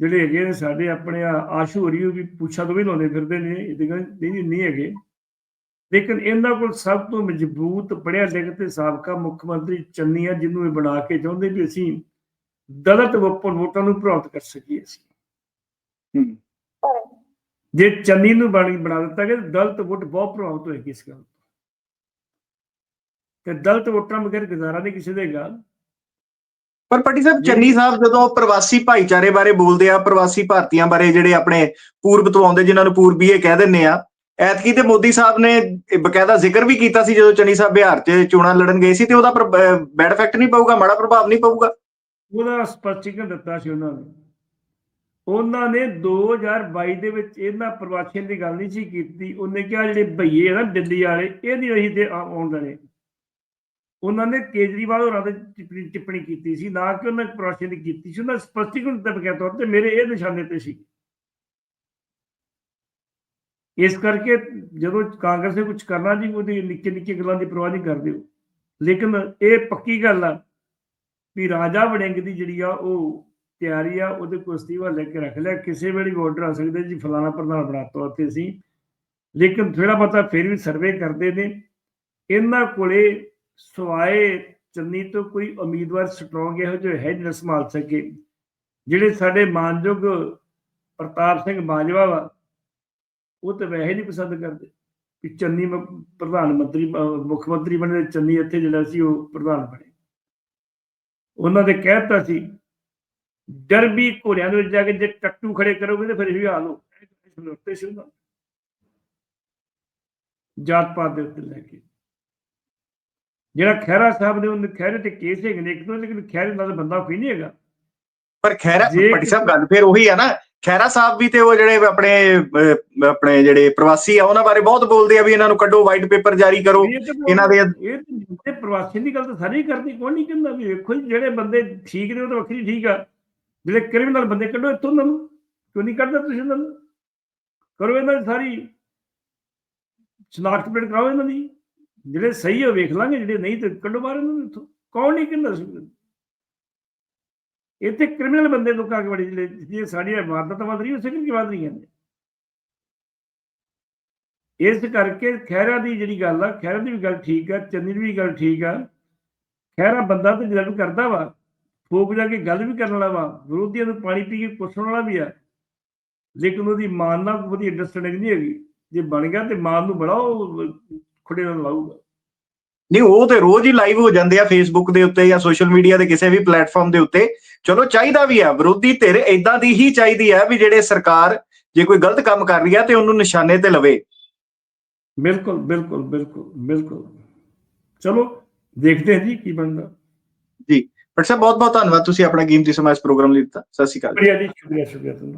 ਜਿਹੜੇ ਹੈਗੇ ਨੇ ਸਾਡੇ ਆਪਣੇ ਆਸ਼ੂ ਹਰੀ ਉਹ ਵੀ ਪੁੱਛਾ ਤੋਂ ਵੀ ਲਾਉਂਦੇ ਫਿਰਦੇ ਨੇ, ਇਹਦੇ ਗੱਲ ਨਹੀਂ ਨਹੀਂ ਹੈਗੇ। ਲੇਕਿਨ ਇਹਨਾਂ ਕੋਲ ਸਭ ਤੋਂ ਮਜ਼ਬੂਤ ਪੜਿਆ ਲਿਖਿਆ ਤੇ ਸਾਬਕਾ ਮੁੱਖ ਮੰਤਰੀ ਚੰਨੀ ਆ ਜਿਹਨੂੰ ਇਹ ਬਣਾ ਕੇ ਚਾਹੁੰਦੇ ਵੀ ਅਸੀਂ ਦਲਿਤ ਵੋਟਾਂ ਵੋਟਾਂ ਨੂੰ ਪ੍ਰਭਾਵਿਤ ਕਰ ਸਕੀਏ ਅਸੀਂ ਹੂੰ। ਜੇ ਚੰਨੀ ਨੂੰ ਬਣ ਬਣਾ ਦਿੱਤਾ ਗਿਆ ਦਲਿਤ ਵੋਟ ਬਹੁਤ ਪ੍ਰਭਾਵਿਤ ਹੋਏਗੀ ਇਸ ਗੱਲ ਤੋਂ ਦਲਿਤ ਵੋਟਾਂ ਬਗੈਰ ਗੁਜ਼ਾਰਾ ਨਹੀਂ ਕਿਸੇ ਦੇ ਗਾ ਪਰ ਪਟੀ ਸਾਹਿਬ। ਚੰਨੀ ਸਾਹਿਬ ਜਦੋਂ ਪ੍ਰਵਾਸੀ ਭਾਈਚਾਰੇ ਬਾਰੇ ਬੋਲਦੇ ਆ ਪ੍ਰਵਾਸੀ ਭਾਰਤੀਆਂ ਬਾਰੇ ਜਿਹੜੇ ਆਪਣੇ ਪੂਰਬ ਤੋਂ ਆਉਂਦੇ ਜਿਨ੍ਹਾਂ ਨੂੰ ਪੂਰਬੀਏ ਕਹਿ ਦਿੰਦੇ ਆ ਐਤਕੀ ਤੇ ਮੋਦੀ ਸਾਹਿਬ ਨੇ ਬਕਾਇਦਾ ਜ਼ਿਕਰ ਵੀ ਕੀਤਾ ਸੀ ਜਦੋਂ ਚੰਨੀ ਸਾਹਿਬ ਬਿਹਾਰ 'ਚ ਚੋਣਾਂ ਲੜਨ ਗਏ ਸੀ ਤੇ ਉਹਦਾ ਬੈਡ ਇਫੈਕਟ ਨਹੀਂ ਪਊਗਾ, ਮਾੜਾ ਪ੍ਰਭਾਵ ਨਹੀਂ ਪਊਗਾ? ਉਹਦਾ ਸਪਸ਼ਟੀਕਰਨ ਦਿੱਤਾ ਸੀ ਉਹਨਾਂ ਨੇ। ਉਹਨਾਂ ਨੇ 2022 ਦੇ ਵਿੱਚ ਇਹਨਾਂ ਪ੍ਰਵਾਸੀਆਂ ਦੀ ਗੱਲ ਨਹੀਂ ਸੀ ਕੀਤੀ। ਉਹਨੇ ਕਿਹਾ ਜਿਹੜੇ ਭਈਏ ਆ ਨਾ ਦਿੱਲੀ ਵਾਲੇ, ਇਹ ਨਹੀਂ ਅਸੀਂ ਤੇ ਆਉਣ ਦੇਣੇ। ਉਹਨਾਂ ਨੇ ਕੇਜਰੀਵਾਲ ਹੋਰਾਂ ਦੇ ਟਿੱਪਣੀ ਕੀਤੀ ਸੀ, ਨਾ ਕਿ ਉਹਨਾਂ ਪ੍ਰਵਾਸੀਆਂ ਦੀ ਕੀਤੀ ਸੀ। ਉਹਨਾਂ ਸਪਸ਼ਟੀਕਰਨ ਦਿੱਤਾ ਬਕਾਇਦਾ ਤੌਰ ਤੇ ਮੇਰੇ ਇਹ ਨਿਸ਼ਾਨੇ ਤੇ ਸੀ। ਇਸ ਕਰਕੇ ਜਦੋਂ ਕਾਂਗਰਸ ਨੇ ਕੁਝ ਕਰਨਾ ਜੀ, ਉਹਦੀ ਨਿੱਕੇ ਨਿੱਕੇ ਗੱਲਾਂ ਦੀ ਪਰਵਾਹ ਨਹੀਂ ਕਰਦੇ ਉਹ। ਲੇਕਿਨ ਇਹ ਪੱਕੀ ਗੱਲ ਆ ਵੀ ਰਾਜਾ ਵੜਿੰਗ ਦੀ ਜਿਹੜੀ ਆ ਉਹ ਤਿਆਰੀ ਆ, ਉਹਦੇ ਕੋਲ ਅਸਤੀਫਾ ਲੈ ਕੇ ਰੱਖ ਲਿਆ। ਕਿਸੇ ਵੇਲੇ ਵੀ ਆਰਡਰ ਆ ਸਕਦੇ ਜੀ, ਫਲਾਣਾ ਪ੍ਰਧਾਨ ਬਣਾਤਾ ਉੱਥੇ ਅਸੀਂ ਲੇਕਿਨ ਥੋੜਾ ਬਹੁਤਾ ਫਿਰ ਵੀ ਸਰਵੇ ਕਰਦੇ ਨੇ। ਇਹਨਾਂ ਕੋਲੇ ਸਵਾਏ ਚੰਨੀ ਤੋਂ ਕੋਈ ਉਮੀਦਵਾਰ ਸਟਰੋਂਗ ਇਹੋ ਜਿਹੇ ਹੈ ਜਿਹੜਾ ਸੰਭਾਲ ਸਕੇ। ਜਿਹੜੇ ਸਾਡੇ ਮਾਨਯੋਗ ਪ੍ਰਤਾਪ ਸਿੰਘ ਬਾਜਵਾ ਵਾ ਉਹ ਤਾਂ ਵੈਸੇ ਨਹੀਂ ਪਸੰਦ ਕਰਦੇ। ਕਿ ਚੰਨੀ ਪ੍ਰਧਾਨ ਮੰਤਰੀ ਮੁੱਖ ਮੰਤਰੀ ਬਣੇ ਚੰਨੀ ਇੱਥੇ ਜਿਹੜਾ ਸੀ ਉਹ ਪ੍ਰਧਾਨ ਬਣੇ। ਉਹਨਾਂ ਦੇ ਕਹਿਤਾ ਸੀ ਡਰਬੀ ਘੋੜਿਆਂ ਦੇ ਵਿੱਚ ਜਾ ਕੇ ਜੇ ਟੱਟੂ ਖੜੇ ਕਰੋਗੇ ਤੇ ਫਿਰ ਇਹ ਹਾਲ ਹੋ ਸਮਝੌਤੇ ਸੀ ਉਹਨਾਂ ਜਾਤ ਪਾਤ ਦੇ ਉੱਤੇ ਲੈ ਕੇ। ਜਿਹੜਾ ਖਹਿਰਾ ਸਾਹਿਬ ਨੇ ਉਹਨੇ ਖਹਿਰੇ ਤੇ ਕੇਸ ਹੈਗੇ ਨੇ ਇੱਕ ਤੋਂ ਲੇਕਿਨ ਖਹਿਰੇ ਨਾਲ ਬੰਦਾ ਕੋਈ ਨਹੀਂ ਹੈਗਾ। ਪਰ ਖੈਰਾ ਪੱਟੀ ਸਾਹਿਬ ਗੱਲ ਫਿਰ ਉਹੀ ਆ ਨਾ ਖੈਰਾ ਸਾਹਿਬ ਵੀ ਤੇ ਉਹ ਜਿਹੜੇ ਆਪਣੇ ਆਪਣੇ ਜਿਹੜੇ ਪ੍ਰਵਾਸੀ ਆ ਉਹਨਾਂ ਬਾਰੇ ਬਹੁਤ ਬੋਲਦੇ ਆ ਵੀ ਇਹਨਾਂ ਨੂੰ ਕੱਢੋ ਵਾਈਟ ਪੇਪਰ ਜਾਰੀ ਕਰੋ। ਇਹਨਾਂ ਦੇ ਇਹ ਪ੍ਰਵਾਸੀ ਦੀ ਗੱਲ ਤਾਂ ਸਾਰੇ ਕਰਦੇ ਕੋਈ ਨਹੀਂ ਕਹਿੰਦਾ ਵੀ ਵੇਖੋ ਜਿਹੜੇ ਬੰਦੇ ਠੀਕ ਨੇ ਉਹ ਤਾਂ ਵੱਖਰੀ ਠੀਕ ਆ। ਜਿਹੜੇ ਕ੍ਰਿਮੀਨਲ ਬੰਦੇ ਕੱਢੋ ਇੱਥੋਂ ਉਹਨਾਂ ਨੂੰ ਕਿਉਂ ਨਹੀਂ ਕੱਢਦੇ ਤੁਸੀਂ ਉਹਨਾਂ ਨੂੰ? ਕਰੋ ਇਹਨਾਂ ਦੀ ਸਾਰੀ ਸ਼ਨਾਖਤ ਪਲੇਟ ਕਰਾਓ ਇਹਨਾਂ ਦੀ। ਜਿਹੜੇ ਸਹੀ ਹੋ ਵੇਖ ਲਾਂਗੇ ਜਿਹੜੇ ਨਹੀਂ ਤੇ ਕੱਢੋ ਬਾਹਰ ਇਹਨਾਂ ਨੂੰ ਇੱਥੋਂ। ਕੌਣ ਨਹੀਂ ਕਹਿੰਦਾ ਸੀ? ਇੱਥੇ ਕ੍ਰਿਮੀਨਲ ਬੰਦੇ ਲੋਕਾਂ ਕੇ ਜਿਹੜੇ ਜੇ ਸਾਡੀਆਂ ਇਮਾਰਤਾਂ ਵੱਧ ਰਹੀ ਉਸੇ ਕਰਕੇ ਵੱਧ ਰਹੀਆਂ ਨੇ। ਇਸ ਕਰਕੇ ਖਹਿਰਾ ਦੀ ਜਿਹੜੀ ਗੱਲ ਆ, ਖਹਿਰਾ ਦੀ ਵੀ ਗੱਲ ਠੀਕ ਆ, ਚੰਨੀ ਦੀ ਵੀ ਗੱਲ ਠੀਕ ਆ। ਖਹਿਰਾ ਬੰਦਾ ਤਾਂ ਜਲਦ ਕਰਦਾ ਵਾ, ਫੋਕ ਜਾ ਕੇ ਗੱਲ ਵੀ ਕਰਨ ਵਾਲਾ ਵਾ, ਵਿਰੋਧੀਆਂ ਨੂੰ ਪਾਣੀ ਪੀ ਕੇ ਪੁੱਛਣ ਵਾਲਾ ਵੀ ਆ। ਲੇਕਿਨ ਉਹਦੀ ਮਾਨ ਨਾਲ ਕੋਈ ਵਧੀਆ ਅੰਡਰਸਟੈਂਡਿੰਗ ਨਹੀਂ ਹੈਗੀ। ਜੇ ਬਣ ਗਿਆ ਤੇ ਮਾਨ ਨੂੰ ਬੜਾ ਉਹ ਖੁੱਡੇ ਨਾਲ ਲਾਊਗਾ ਨਹੀਂ ਉਹ ਤੇ ਰੋਜ਼ ਹੀ ਲਾਈਵ ਹੋ ਜਾਂਦੇ ਆ ਫੇਸਬੁੱਕ ਦੇ ਉੱਤੇ ਜਾਂ ਸੋਸ਼ਲ ਮੀਡੀਆ ਦੇ ਕਿਸੇ ਵੀ ਪਲੇਟਫਾਰਮ ਦੇ ਉੱਤੇ। ਚਲੋ ਚਾਹੀਦਾ ਵੀ ਆ ਵਿਰੋਧੀ ਧਿਰ ਇਦਾਂ ਦੀ ਹੀ ਚਾਹੀਦੀ ਹੈ ਵੀ ਜਿਹੜੇ ਸਰਕਾਰ ਜੇ ਕੋਈ ਗਲਤ ਕੰਮ ਕਰ ਰਹੀ ਆ ਤੇ ਉਹਨੂੰ ਨਿਸ਼ਾਨੇ ਤੇ ਲਵੇ। ਬਿਲਕੁਲ ਬਿਲਕੁਲ ਬਿਲਕੁਲ ਬਿਲਕੁਲ। ਚਲੋ ਦੇਖਦੇ ਹਾਂ ਜੀ ਕੀ ਬਣਦਾ। ਪਰ ਸਾਹਿਬ ਬਹੁਤ ਬਹੁਤ ਧੰਨਵਾਦ ਤੁਸੀਂ ਆਪਣਾ ਕੀਮਤੀ ਸਮਾਂ ਇਸ ਪ੍ਰੋਗਰਾਮ ਲਈ ਦਿੱਤਾ। ਸਤਿ ਸ਼੍ਰੀ ਅਕਾਲ ਸ਼ੁਕਰੀਆ ਜੀ ਸ਼ੁਕਰੀਆ ਸ਼ੁਕਰੀਆ ਤੁਹਾਨੂੰ